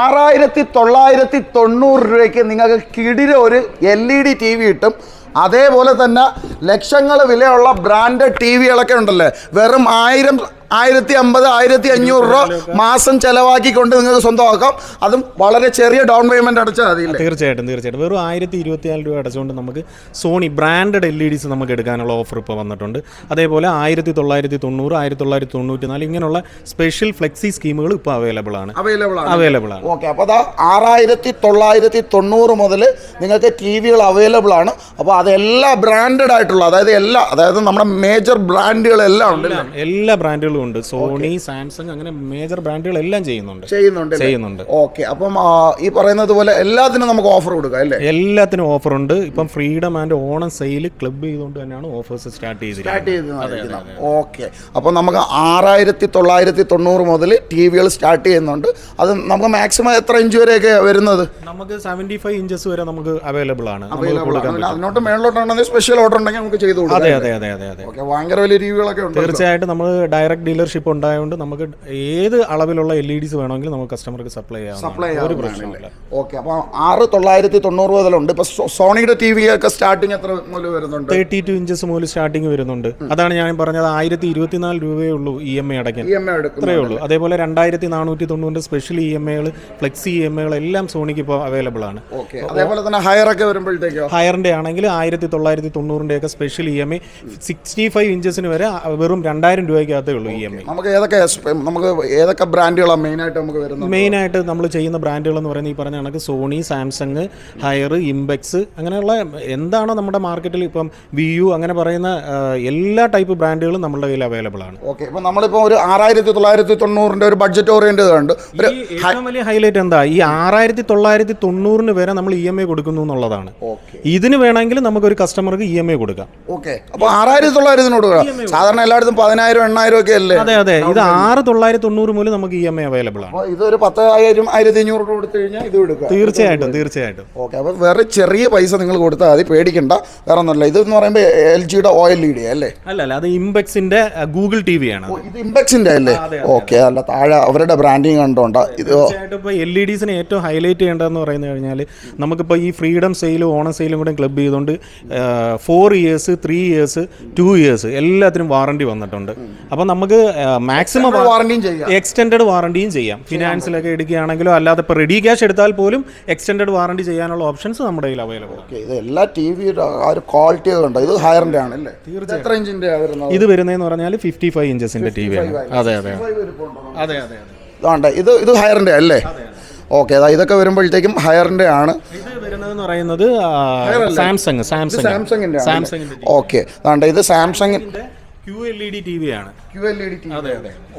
ആറായിരത്തി തൊള്ളായിരത്തി തൊണ്ണൂറ് രൂപയ്ക്ക് നിങ്ങൾക്ക് കിടിര ഒരു L E D T V കിട്ടും. അതേപോലെ തന്നെ ലക്ഷങ്ങൾ വിലയുള്ള ബ്രാൻഡഡ് ടി വികളൊക്കെ ഉണ്ടല്ലേ? വെറും ആയിരം ആയിരത്തി അമ്പത് ആയിരത്തി അഞ്ഞൂറ് രൂപ മാസം ചെലവാക്കിക്കൊണ്ട് നിങ്ങൾക്ക് സ്വന്തമാക്കാം. അതും വളരെ ചെറിയ ഡൗൺ പേയ്മെന്റ് അടച്ചാൽ മതി തീർച്ചയായിട്ടും തീർച്ചയായിട്ടും. വെറും ആയിരത്തി ഇരുപത്തിനാല് രൂപ അടച്ചുകൊണ്ട് നമുക്ക് Sony branded L E Ds നമുക്ക് എടുക്കാനുള്ള ഓഫർ ഇപ്പോൾ വന്നിട്ടുണ്ട്. അതേപോലെ ആയിരത്തി തൊള്ളായിരത്തി തൊണ്ണൂറ് ആയിരത്തി തൊള്ളായിരത്തി തൊണ്ണൂറ്റി നാല് ഇങ്ങനെയുള്ള സ്പെഷ്യൽ ഫ്ലെക്സി സ്കീമുകൾ ഇപ്പോൾ അവൈലബിൾ ആണ്. അവൈലബിൾ ആണ്. അവൈലബിൾ ആണ്. ഓക്കെ അപ്പോൾ അതാ ആറായിരത്തി തൊള്ളായിരത്തി തൊണ്ണൂറ് മുതൽ നിങ്ങൾക്ക് ടി വികൾ അവൈലബിൾ ആണ്. അപ്പോൾ അതെല്ലാം ബ്രാൻഡഡ് ആയിട്ടുള്ള അതായത് എല്ലാ അതായത് നമ്മുടെ മേജർ ബ്രാൻഡുകളെല്ലാം ഉണ്ട് എല്ലാ ബ്രാൻഡുകളും ഉണ്ട്. സോണി സാംസങ് അങ്ങനെ മേജർ ബ്രാൻഡുകളെല്ലാം ചെയ്യുന്നുണ്ട്. ചെയ്യുന്നുണ്ട് ചെയ്യുന്നുണ്ട്. ഓക്കെ അപ്പം ഈ പറയുന്നത് പോലെ എല്ലാത്തിനും നമുക്ക് ഓഫർ കൊടുക്കാം അല്ലേ? എല്ലാത്തിനും ഓഫർ ഉണ്ട്. ഇപ്പം freedom and Onam sale club ചെയ്തുകൊണ്ട് തന്നെയാണ് ഓഫേഴ്സ് സ്റ്റാർട്ട് ചെയ്തിരിക്കുന്നത്. ഓക്കെ അപ്പം നമുക്ക് ആറായിരത്തി തൊള്ളായിരത്തി തൊണ്ണൂറ് മുതൽ ടി വികൾ സ്റ്റാർട്ട് ചെയ്യുന്നുണ്ട്. അത് നമുക്ക് മാക്സിമം എത്ര ഇഞ്ച് വരെയൊക്കെ വരുന്നത്? നമുക്ക് സെവന്റി ഫൈവ് ഇഞ്ചസ് വരെ നമുക്ക് അവൈലബിൾ ആണ്. അതിനോട്ട് മേളിലോട്ടാണെങ്കിൽ സ്പെഷ്യൽ ഓർഡർ ഉണ്ടെങ്കിൽ നമുക്ക് ചെയ്തു കൊടുക്കാം അതെ അതെ അതെ അതെ ഭയങ്കര വലിയ രീതികളൊക്കെ ഉണ്ട്. തീർച്ചയായിട്ടും നമ്മൾ ഡയറക്റ്റ് ഡീലർഷിപ്പ് ഉണ്ടായതുകൊണ്ട് നമുക്ക് ഏത് അളവിലുള്ള എൽ ഇ ഡിസ് വേണമെങ്കിലും നമുക്ക് കസ്റ്റമർക്ക് സപ്ലൈ ചെയ്യാം സപ്ലൈ ചെയ്യാം ഒരു പ്രശ്നമില്ല ഓക്കെ അപ്പോൾ ആറ് തൊള്ളായിരത്തി തൊണ്ണൂറ് മുതലുണ്ട്. ഇപ്പോൾ സോണിയുടെ ടി വി ഒക്കെ സ്റ്റാർട്ടിങ് എത്ര മുതൽ വരുന്നുണ്ട്? തേർട്ടി ടു ഇഞ്ചസ് മുതൽ സ്റ്റാർട്ടിങ് വരുന്നുണ്ട്. അതാണ് ഞാൻ പറഞ്ഞത് ആയിരത്തി ഇരുപത്തിനാല് രൂപയേ ഉള്ളൂ ഇ എം ഐ അടയ്ക്കാൻ. അത്രയേ ഉള്ളൂ. അതേപോലെ രണ്ടായിരത്തി നാനൂറ്റി തൊണ്ണൂറിന്റെ സ്പെഷ്യൽ ഇ എം ഐകൾ ഫ്ലെക്സി ഇ എം ഐകൾ എല്ലാം സോണിക്ക് ഇപ്പോൾ അവൈലബിൾ ആണ്. അതേപോലെ തന്നെ ഹയർ ഒക്കെ വരുമ്പോഴത്തേക്കോ? ഹയറിന്റെ ആണെങ്കിൽ ആയിരത്തി തൊള്ളായിരത്തി തൊണ്ണൂറിന്റെ ഒക്കെ special E M I. Sixty five ഇഞ്ചസിന് വരെ വെറും രണ്ടായിരം രൂപയ്ക്കകത്തേ ഉള്ളൂ ഇ എം ഐ നമുക്ക് ഏതൊക്കെ നമുക്ക് ഏതൊക്കെ ബ്രാൻഡുകളാണ് മെയിനായിട്ട് നമുക്ക് വരുന്നത്? മെയിനായിട്ട് നമ്മൾ ചെയ്യുന്ന ബ്രാൻഡുകൾ എന്ന് പറയുന്നത് ഈ പറഞ്ഞ കണക്ക് സോണി സാംസങ് ഹയർ ഇംബെക്സ് അങ്ങനെയുള്ള എന്താണോ നമ്മുടെ മാർക്കറ്റിൽ ഇപ്പം വി യു അങ്ങനെ പറയുന്ന എല്ലാ ടൈപ്പ് ബ്രാൻഡുകളും നമ്മുടെ കയ്യിൽ അവൈലബിൾ ആണ്. ഓക്കെ ഇപ്പം നമ്മളിപ്പോൾ ഒരു ആറായിരത്തി തൊള്ളായിരത്തി തൊണ്ണൂറിന്റെ ഒരു ബഡ്ജറ്റ് ഓറിയന്റഡ് ഉണ്ട് ഒരു ഏറ്റവും വലിയ ഹൈലൈറ്റ് എന്താ? ഈ ആറായിരത്തി തൊള്ളായിരത്തി തൊണ്ണൂറിന് വരെ നമ്മൾ ഇ എം ഐ കൊടുക്കുന്നു എന്നുള്ളതാണ്. ഓക്കെ ഇതിന് വേണമെങ്കിൽ നമുക്കൊരു കസ്റ്റമർക്ക് ഇ എം ഐ കൊടുക്കാം. ഓക്കെ അപ്പോൾ ആറായിരത്തി തൊള്ളായിരത്തിനോട് സാധാരണ എല്ലായിടത്തും പതിനായിരം എണ്ണായിരം ഒക്കെ അല്ലേ? അതെ അതെ. ഇത് ആറ് തൊള്ളായിരത്തി തൊണ്ണൂറ് മുതൽ നമുക്ക് ഇ എം ഐ അവൈലബിൾ ആണ്. ഇത് ഇതൊരു പത്തായിരം ആയിരത്തി അഞ്ഞൂറ് രൂപ കൊടുത്തു കഴിഞ്ഞാൽ ഇത് എടുക്കാം. തീർച്ചയായിട്ടും തീർച്ചയായിട്ടും. ഓക്കെ അപ്പോൾ വേറെ ചെറിയ പൈസ നിങ്ങൾ കൊടുത്താൽ മതി പേടിക്കണ്ട. വേറെ ഇത് എന്ന് പറയുമ്പോൾ എൽ ജിയുടെ ഓയിൽ ഇ ഡി അല്ലേ? അല്ല അല്ല അത് ഇംബെക്സിന്റെ ഗൂഗിൾ ടി വി ആണ് ഇത് ഇംബെക്സിന്റെ അല്ലേ? ഓക്കെ അല്ല താഴെ അവരുടെ ബ്രാൻഡിങ് കണ്ടോണ്ട. ഇത് ഇപ്പോൾ എൽ ഇ ഡിസിന് ഏറ്റവും ഹൈലൈറ്റ് ചെയ്യേണ്ടതെന്ന് പറയുന്നത് കഴിഞ്ഞാൽ നമുക്കിപ്പോൾ ഈ ഫ്രീഡം സെയിലും ഓണം സെയിലും കൂടെ ക്ലബ് ചെയ്തുകൊണ്ട് four years three years two years എല്ലാത്തിനും വാറണ്ടി വന്നിട്ടുണ്ട്. അപ്പോൾ നമുക്ക് നമുക്ക് മാക്സിമം വാറണ്ടിയും ചെയ്യാം. എക്സ്റ്റൻഡ് വാറണ്ടിയും ചെയ്യാം. ഫിനാൻസിലൊക്കെ എടുക്കുകയാണെങ്കിലോ അല്ലാതെ ഇപ്പോൾ റെഡി ക്യാഷ് എടുത്താൽ പോലും എക്സ്റ്റൻഡ് വാറണ്ടി ചെയ്യാനുള്ള ഓപ്ഷൻസ് നമ്മുടെ കയ്യിൽ അവൈലബിൾ ഓക്കെ ഇത് എല്ലാ ടി വിയുടെ ആ ഒരു ക്വാളിറ്റി ഉണ്ട്. ഇത് ഹയറിന്റെ ആണ് അല്ലേ എത്ര ഇത് വരുന്നതെന്ന് പറഞ്ഞാൽ ഫിഫ്റ്റി ഫൈവ് ഇഞ്ചസിന്റെ ടി വി ആണ്. അതെ അതെ അതെ. അതെ ഇതാണ്ട് ഇത് ഇത് ഹയറിന്റെ അല്ലേ? ഓക്കെ അതാ ഇതൊക്കെ വരുമ്പോഴത്തേക്കും ഹയറിന്റെ ആണ്. വരുന്നതെന്ന് പറയുന്നത് സാംസങ് സാംസങ് സാംസങ്ങിന്റെ ഓക്കെ അതാണ്ട് ഇത് Samsung Q L E D T V ആണ്. ക്യൂ എൽ ഇ ഡി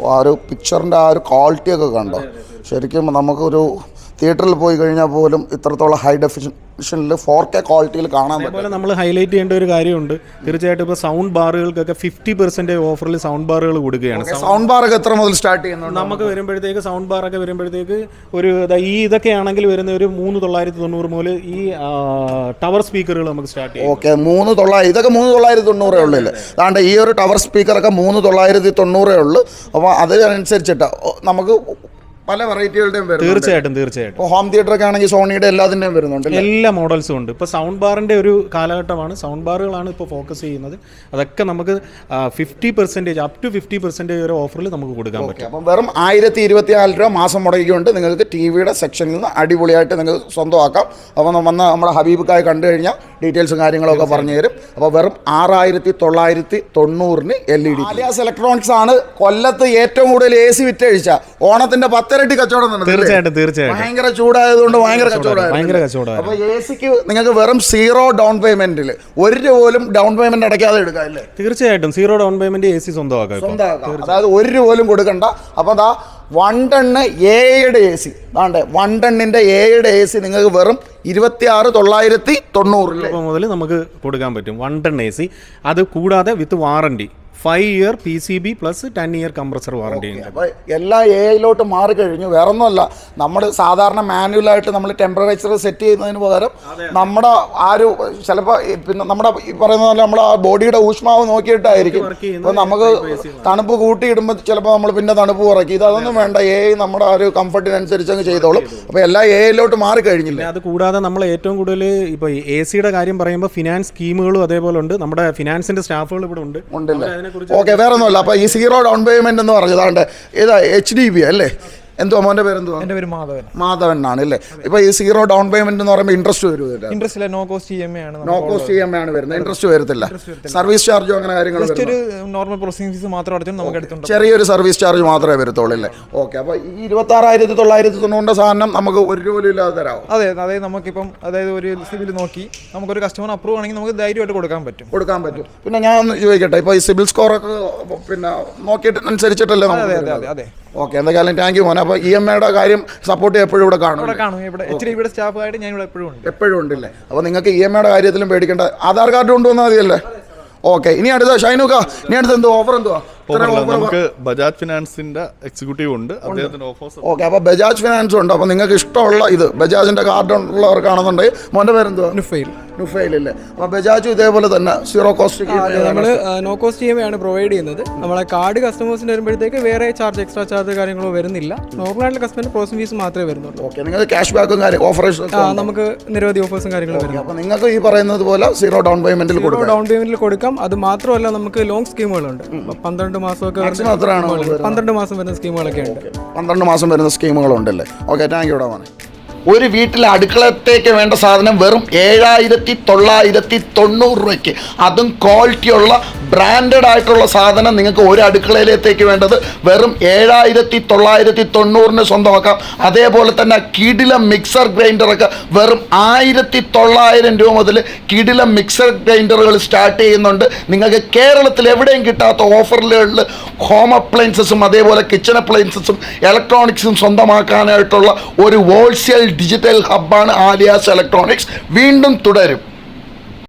ആ ഒരു പിക്ചറിന്റെ ആ ഒരു ക്വാളിറ്റി ഒക്കെ കണ്ടോ? ശരിക്കും നമുക്കൊരു തിയേറ്ററിൽ പോയി കഴിഞ്ഞാൽ പോലും ഇത്രത്തോളം ഹൈ ഡെഫിഷനിൽ ഫോർ കെ ക്വാളിറ്റിയിൽ കാണാൻ പറ്റും അതേപോലെ നമ്മൾ ഹൈലൈറ്റ് ചെയ്യേണ്ട ഒരു കാര്യമുണ്ട്. തീർച്ചയായിട്ടും ഇപ്പോൾ സൗണ്ട് ബാറുകൾക്കൊക്കെ ഫിഫ്റ്റി പെർസെന്റേജ് ഓഫറിൽ സൗണ്ട് ബാറുകൾ കൊടുക്കുകയാണ്. സൗണ്ട് ബാറൊക്കെ എത്ര മുതൽ സ്റ്റാർട്ട് ചെയ്യുന്നുണ്ട്? നമുക്ക് വരുമ്പോഴത്തേക്ക് സൗണ്ട് ബാറൊക്കെ വരുമ്പോഴത്തേക്ക് ഒരു ഈ ഇതൊക്കെ ആണെങ്കിൽ വരുന്ന ഒരു മൂന്ന് തൊള്ളായിരത്തി തൊണ്ണൂറ് മുതൽ ഈ ടവർ സ്പീക്കറുകൾ നമുക്ക് സ്റ്റാർട്ട് ചെയ്യാം ഓക്കെ മൂന്ന് തൊള്ളായിരം ഇതൊക്കെ മൂന്ന് തൊള്ളായിരത്തി തൊണ്ണൂറേ ഉള്ളൂ അല്ലേ? അതാണ്ട് ഈ ഒരു ടവർ സ്പീക്കറൊക്കെ മൂന്ന് തൊള്ളായിരത്തി തൊണ്ണൂറേ ഉള്ളൂ. അപ്പോൾ അതിനനുസരിച്ചിട്ട് നമുക്ക് പല വെറൈറ്റികളുടെയും വരും തീർച്ചയായിട്ടും തീർച്ചയായിട്ടും. ഹോം തിയേറ്റർ ഒക്കെ ആണെങ്കിൽ സോണിയുടെ എല്ലാത്തിന്റെയും വരുന്നുണ്ട്? എല്ലാ മോഡൽസും ഉണ്ട്. ഇപ്പോൾ സൗണ്ട് ബാറിന്റെ ഒരു കാലഘട്ടമാണ്. സൗണ്ട് ബാറുകളാണ് ഇപ്പോൾ ഫോക്കസ് ചെയ്യുന്നത്. അതൊക്കെ നമുക്ക് fifty percentage up to fifty percentage വരെ ഓഫറിൽ നമുക്ക് കൊടുക്കാൻ പറ്റും. അപ്പം വെറും ആയിരത്തി ഇരുപത്തി നാല് രൂപ മാസം മുടക്കിക്കൊണ്ട് നിങ്ങൾക്ക് ടി വിയുടെ സെക്ഷനിൽ നിന്ന് അടിപൊളിയായിട്ട് നിങ്ങൾക്ക് സ്വന്തമാക്കാം. അപ്പോൾ വന്ന് നമ്മുടെ ഹബീബിക്കായി കണ്ടു കഴിഞ്ഞാൽ ഡീറ്റെയിൽസും കാര്യങ്ങളൊക്കെ പറഞ്ഞു തരും. അപ്പോൾ വെറും ആറായിരത്തി തൊള്ളായിരത്തി തൊണ്ണൂറിന് L E D Aliyas electronics ആണ് കൊല്ലത്ത് ഏറ്റവും കൂടുതൽ എ സി വിറ്റഴിച്ച ഓണത്തിന്റെ പത്തിരട്ടി കച്ചവടം നടന്നു തീർച്ചയായിട്ടും തീർച്ചയായിട്ടും. ഭയങ്കര ചൂടായതുകൊണ്ട് ഭയങ്കര കച്ചവടം ഭയങ്കര കച്ചവടമായിരുന്നു. അപ്പൊ എ സിക്ക് നിങ്ങൾക്ക് വെറും സീറോ ഡൗൺ പേയ്മെന്റിൽ ഒരു രൂപ പോലും ഡൗൺ പേയ്മെന്റ് അടയ്ക്കാതെ എടുക്കാം അല്ലേ തീർച്ചയായിട്ടും zero down payment A C സ്വന്തമാക്കാം. സ്വന്തമാക്കാം അതായത് ഒരു രൂപ പോലും കൊടുക്കണ്ട. അപ്പൊ അതാ വൺ ടണ്ണ് എയുടെ എ സി അതാണ്ട് വൺ ടണ്ണിന്റെ എയുടെ എ സി നിങ്ങൾക്ക് വെറും ഇരുപത്തി ആറ് തൊള്ളായിരത്തി തൊണ്ണൂറ് രൂപ മുതൽ നമുക്ക് കൊടുക്കാൻ പറ്റും. വൺ ടൺ എ സി അത് കൂടാതെ with warranty five year P C B plus ten year compressor warranty ഉണ്ട്. അപ്പോൾ എല്ലാ എ ഐയിലോട്ട് മാറിക്കഴിഞ്ഞു. വേറെ ഒന്നുമല്ല നമ്മൾ സാധാരണ മാനുവലായിട്ട് നമ്മൾ ടെമ്പറേച്ചർ സെറ്റ് ചെയ്യുന്നതിന് പകരം നമ്മുടെ ആ ഒരു ചിലപ്പോൾ പിന്നെ നമ്മുടെ ഈ പറയുന്ന പോലെ നമ്മൾ ആ ബോഡിയുടെ ഊഷ്മാവ് നോക്കിയിട്ടായിരിക്കും. അപ്പോൾ നമുക്ക് തണുപ്പ് കൂട്ടിയിടുമ്പോൾ ചിലപ്പോൾ നമ്മൾ പിന്നെ തണുപ്പ് കുറയ്ക്കും. അതൊന്നും വേണ്ട. എ ഐ നമ്മുടെ ആ ഒരു കംഫർട്ടിനനുസരിച്ച് അങ്ങ് ചെയ്തോളും. അപ്പോൾ എല്ലാ എ ഐയിലോട്ട് മാറിക്കഴിഞ്ഞില്ല? അത് കൂടാതെ നമ്മൾ ഏറ്റവും കൂടുതൽ ഇപ്പോൾ എ സിയുടെ കാര്യം പറയുമ്പോൾ ഫിനാൻസ് സ്കീമുകളും അതേപോലെ ഉണ്ട്. നമ്മുടെ ഫിനാൻസിന്റെ സ്റ്റാഫുകൾ ഇവിടെ ഉണ്ട്. ഉണ്ടല്ലേ? ഓക്കെ വേറെ ഒന്നുമില്ല അപ്പോൾ ഈ സീറോ ഡൗൺ പേയ്മെന്റ് എന്ന് പറഞ്ഞതാണ്ട് ഇതാ എച്ച് ഡി ബി അല്ലേ? എന്തുവാ മോന്റെ പേരെന്തോ എന്റെ പേര് മാധവൻ. മാധവൻ എന്നാണ് അല്ലേ? ഇപ്പൊ ഈ സീറോ ഡൗൺ പേയ്മെന്റ് എന്ന് പറയുമ്പോൾ ഇൻട്രസ്റ്റ് വരുമല്ലോ ഇൻട്രസ്റ്റ് ഇല്ല നോ കോസ്റ്റ് ഇ എം ആണ് നോ കോസ്റ്റ് ഇ എം ആണ് വരുന്നത്. ഇൻട്രസ്റ്റ് വരത്തില്ല. സർവീസ് ചാർജോ അങ്ങനെ കാര്യങ്ങൾ ജസ്റ്റ് ഒരു നോർമൽ പ്രോസസിംഗ് ഫീസ് മാത്രം അടച്ചു നമുക്ക് എടുത്തുണ്ട് ചെറിയൊരു സർവീസ് ചാർജ് മാത്രമേ വരത്തുള്ളൂ അല്ലേ? ഓക്കെ അപ്പോൾ ഈ ഇരുപത്തി ആറായിരത്തി തൊള്ളായിരത്തി തൊണ്ണൂറിന്റെ സാധനം നമുക്ക് ഒരു രൂപ പോലും ഇല്ലാതെ തരാമോ അതെ അതായത് നമുക്കിപ്പം അതായത് ഒരു സിബിൽ നോക്കി നമുക്കൊരു കസ്റ്റമർ അപ്രൂവ് ആണെങ്കിൽ നമുക്ക് ധൈര്യമായിട്ട് കൊടുക്കാൻ പറ്റും. കൊടുക്കാൻ പറ്റും. പിന്നെ ഞാൻ ചോദിക്കട്ടെ ഇപ്പോൾ ഈ സിബിൽ സ്കോർ ഒക്കെ പിന്നെ നോക്കിയിട്ട് അനുസരിച്ചിട്ടല്ലേ അതെ അതെ അതെ. ഓക്കെ എന്തായാലും താങ്ക് യു മോനെ. അപ്പോൾ ഇ എം ഐയുടെ കാര്യം സപ്പോർട്ട് എപ്പോഴും ഇവിടെ കാണും ഇവിടെ കാണും ഇവിടെ. എച്ച് ബിയുടെ സ്റ്റാഫായിട്ട് ഞാൻ ഇവിടെ എപ്പോഴും ഉണ്ട്. എപ്പോഴും ഉണ്ടല്ലേ അപ്പോൾ നിങ്ങൾക്ക് ഇ എം ഐയുടെ കാര്യത്തിലും പേടിക്കേണ്ട. ആധാർ കാർഡ് കൊണ്ടുവന്നാൽ മതിയല്ലേ? ഓക്കെ ഇനി അടുത്ത ഷൈനുക്ക ഇനി അടുത്ത് എന്തോ ഓഫർ എന്തുവാ? നമുക്ക് ബജാജ് ഫിനാൻസിന്റെ എക്സിക്യൂട്ടീവ് ഉണ്ട്. അദ്ദേഹത്തിന്റെ ഓഫേഴ്സ് ഓക്കെ അപ്പോൾ ബജാജ് ഫിനാൻസ് ഉണ്ട്. അപ്പോൾ നിങ്ങൾക്ക് ഇഷ്ടമുള്ള ഇത് ബജാജിന്റെ കാർഡ് ഉള്ളവർക്കാണെന്നുണ്ടെങ്കിൽ മോന്റെ പേരെന്തുവാ? നുഫൈൽ. നുഫൈലല്ലേ? അപ്പോൾ ബജാജും ഇതേപോലെ തന്നെ സീറോ കോസ്റ്റ് നമ്മൾ നോ കോസ്റ്റ് ഇ എം ആണ് പ്രൊവൈഡ് ചെയ്യുന്നത്. നമ്മളെ കാർഡ് കസ്റ്റമേഴ്സിന് വരുമ്പോഴത്തേക്ക് വേറെ ചാർജ് എക്സ്ട്രാ ചാർജ് കാര്യങ്ങളോ വരുന്നില്ല. നോർമൽ ആയിട്ടുള്ള കസ്റ്റമറിന് പ്രോസസിംഗ് ഫീസ് മാത്രമേ വരുന്നുള്ളൂ. ഓക്കെ നിങ്ങൾക്ക് ക്യാഷ് ബാക്കും കാര്യം നമുക്ക് നിരവധി ഓഫേഴ്സും കാര്യങ്ങളും വരും അപ്പോൾ നിങ്ങൾക്ക് ഈ പറയുന്നത് പോലെ സീറോ ഡൗൺ പേയ്മെന്റിൽ കൊടുക്കാം. ഡൗൺ പേയ്മെന്റിൽ കൊടുക്കാം. അത് മാത്രമല്ല നമുക്ക് ലോങ് സ്കീമുകളുണ്ട് ഇപ്പൊ പന്ത്രണ്ട് മാസം വരുന്ന സ്കീമുകൾ- പന്ത്രണ്ട് മാസം വരുന്ന സ്കീമുകളൊക്കെ ഉണ്ട്. പന്ത്രണ്ട് മാസം വരുന്ന സ്കീമുകളുണ്ടല്ലേ ഓക്കെ താങ്ക് യു മോനെ. ഒരു വീട്ടിലെ അടുക്കളത്തേക്ക് വേണ്ട സാധനം വെറും ഏഴായിരത്തി തൊള്ളായിരത്തി തൊണ്ണൂറ് രൂപയ്ക്ക്. അതും ക്വാളിറ്റിയുള്ള ബ്രാൻഡഡ് ആയിട്ടുള്ള സാധനം നിങ്ങൾക്ക് ഒരു അടുക്കളയിലേക്ക് വേണ്ടത് വെറും ഏഴായിരത്തി തൊള്ളായിരത്തി തൊണ്ണൂറിന് സ്വന്തമാക്കാം. അതേപോലെ തന്നെ കിടിലം മിക്സർ ഗ്രൈൻഡറൊക്കെ വെറും ആയിരത്തി തൊള്ളായിരം രൂപ മുതൽ കിടിലം മിക്സർ ഗ്രൈൻഡറുകൾ സ്റ്റാർട്ട് ചെയ്യുന്നുണ്ട്. നിങ്ങൾക്ക് കേരളത്തിൽ എവിടെയും കിട്ടാത്ത ഓഫറുകളിൽ ഹോം അപ്ലയൻസസും അതേപോലെ കിച്ചൺ അപ്ലയൻസസും ഇലക്ട്രോണിക്സും സ്വന്തമാക്കാനായിട്ടുള്ള ഒരു ഹോൾസെയിൽ ഡിജിറ്റൽ ഹബ്ബാണ് ആലിയാസ് ഇലക്ട്രോണിക്സ് വീണ്ടും തുടരും.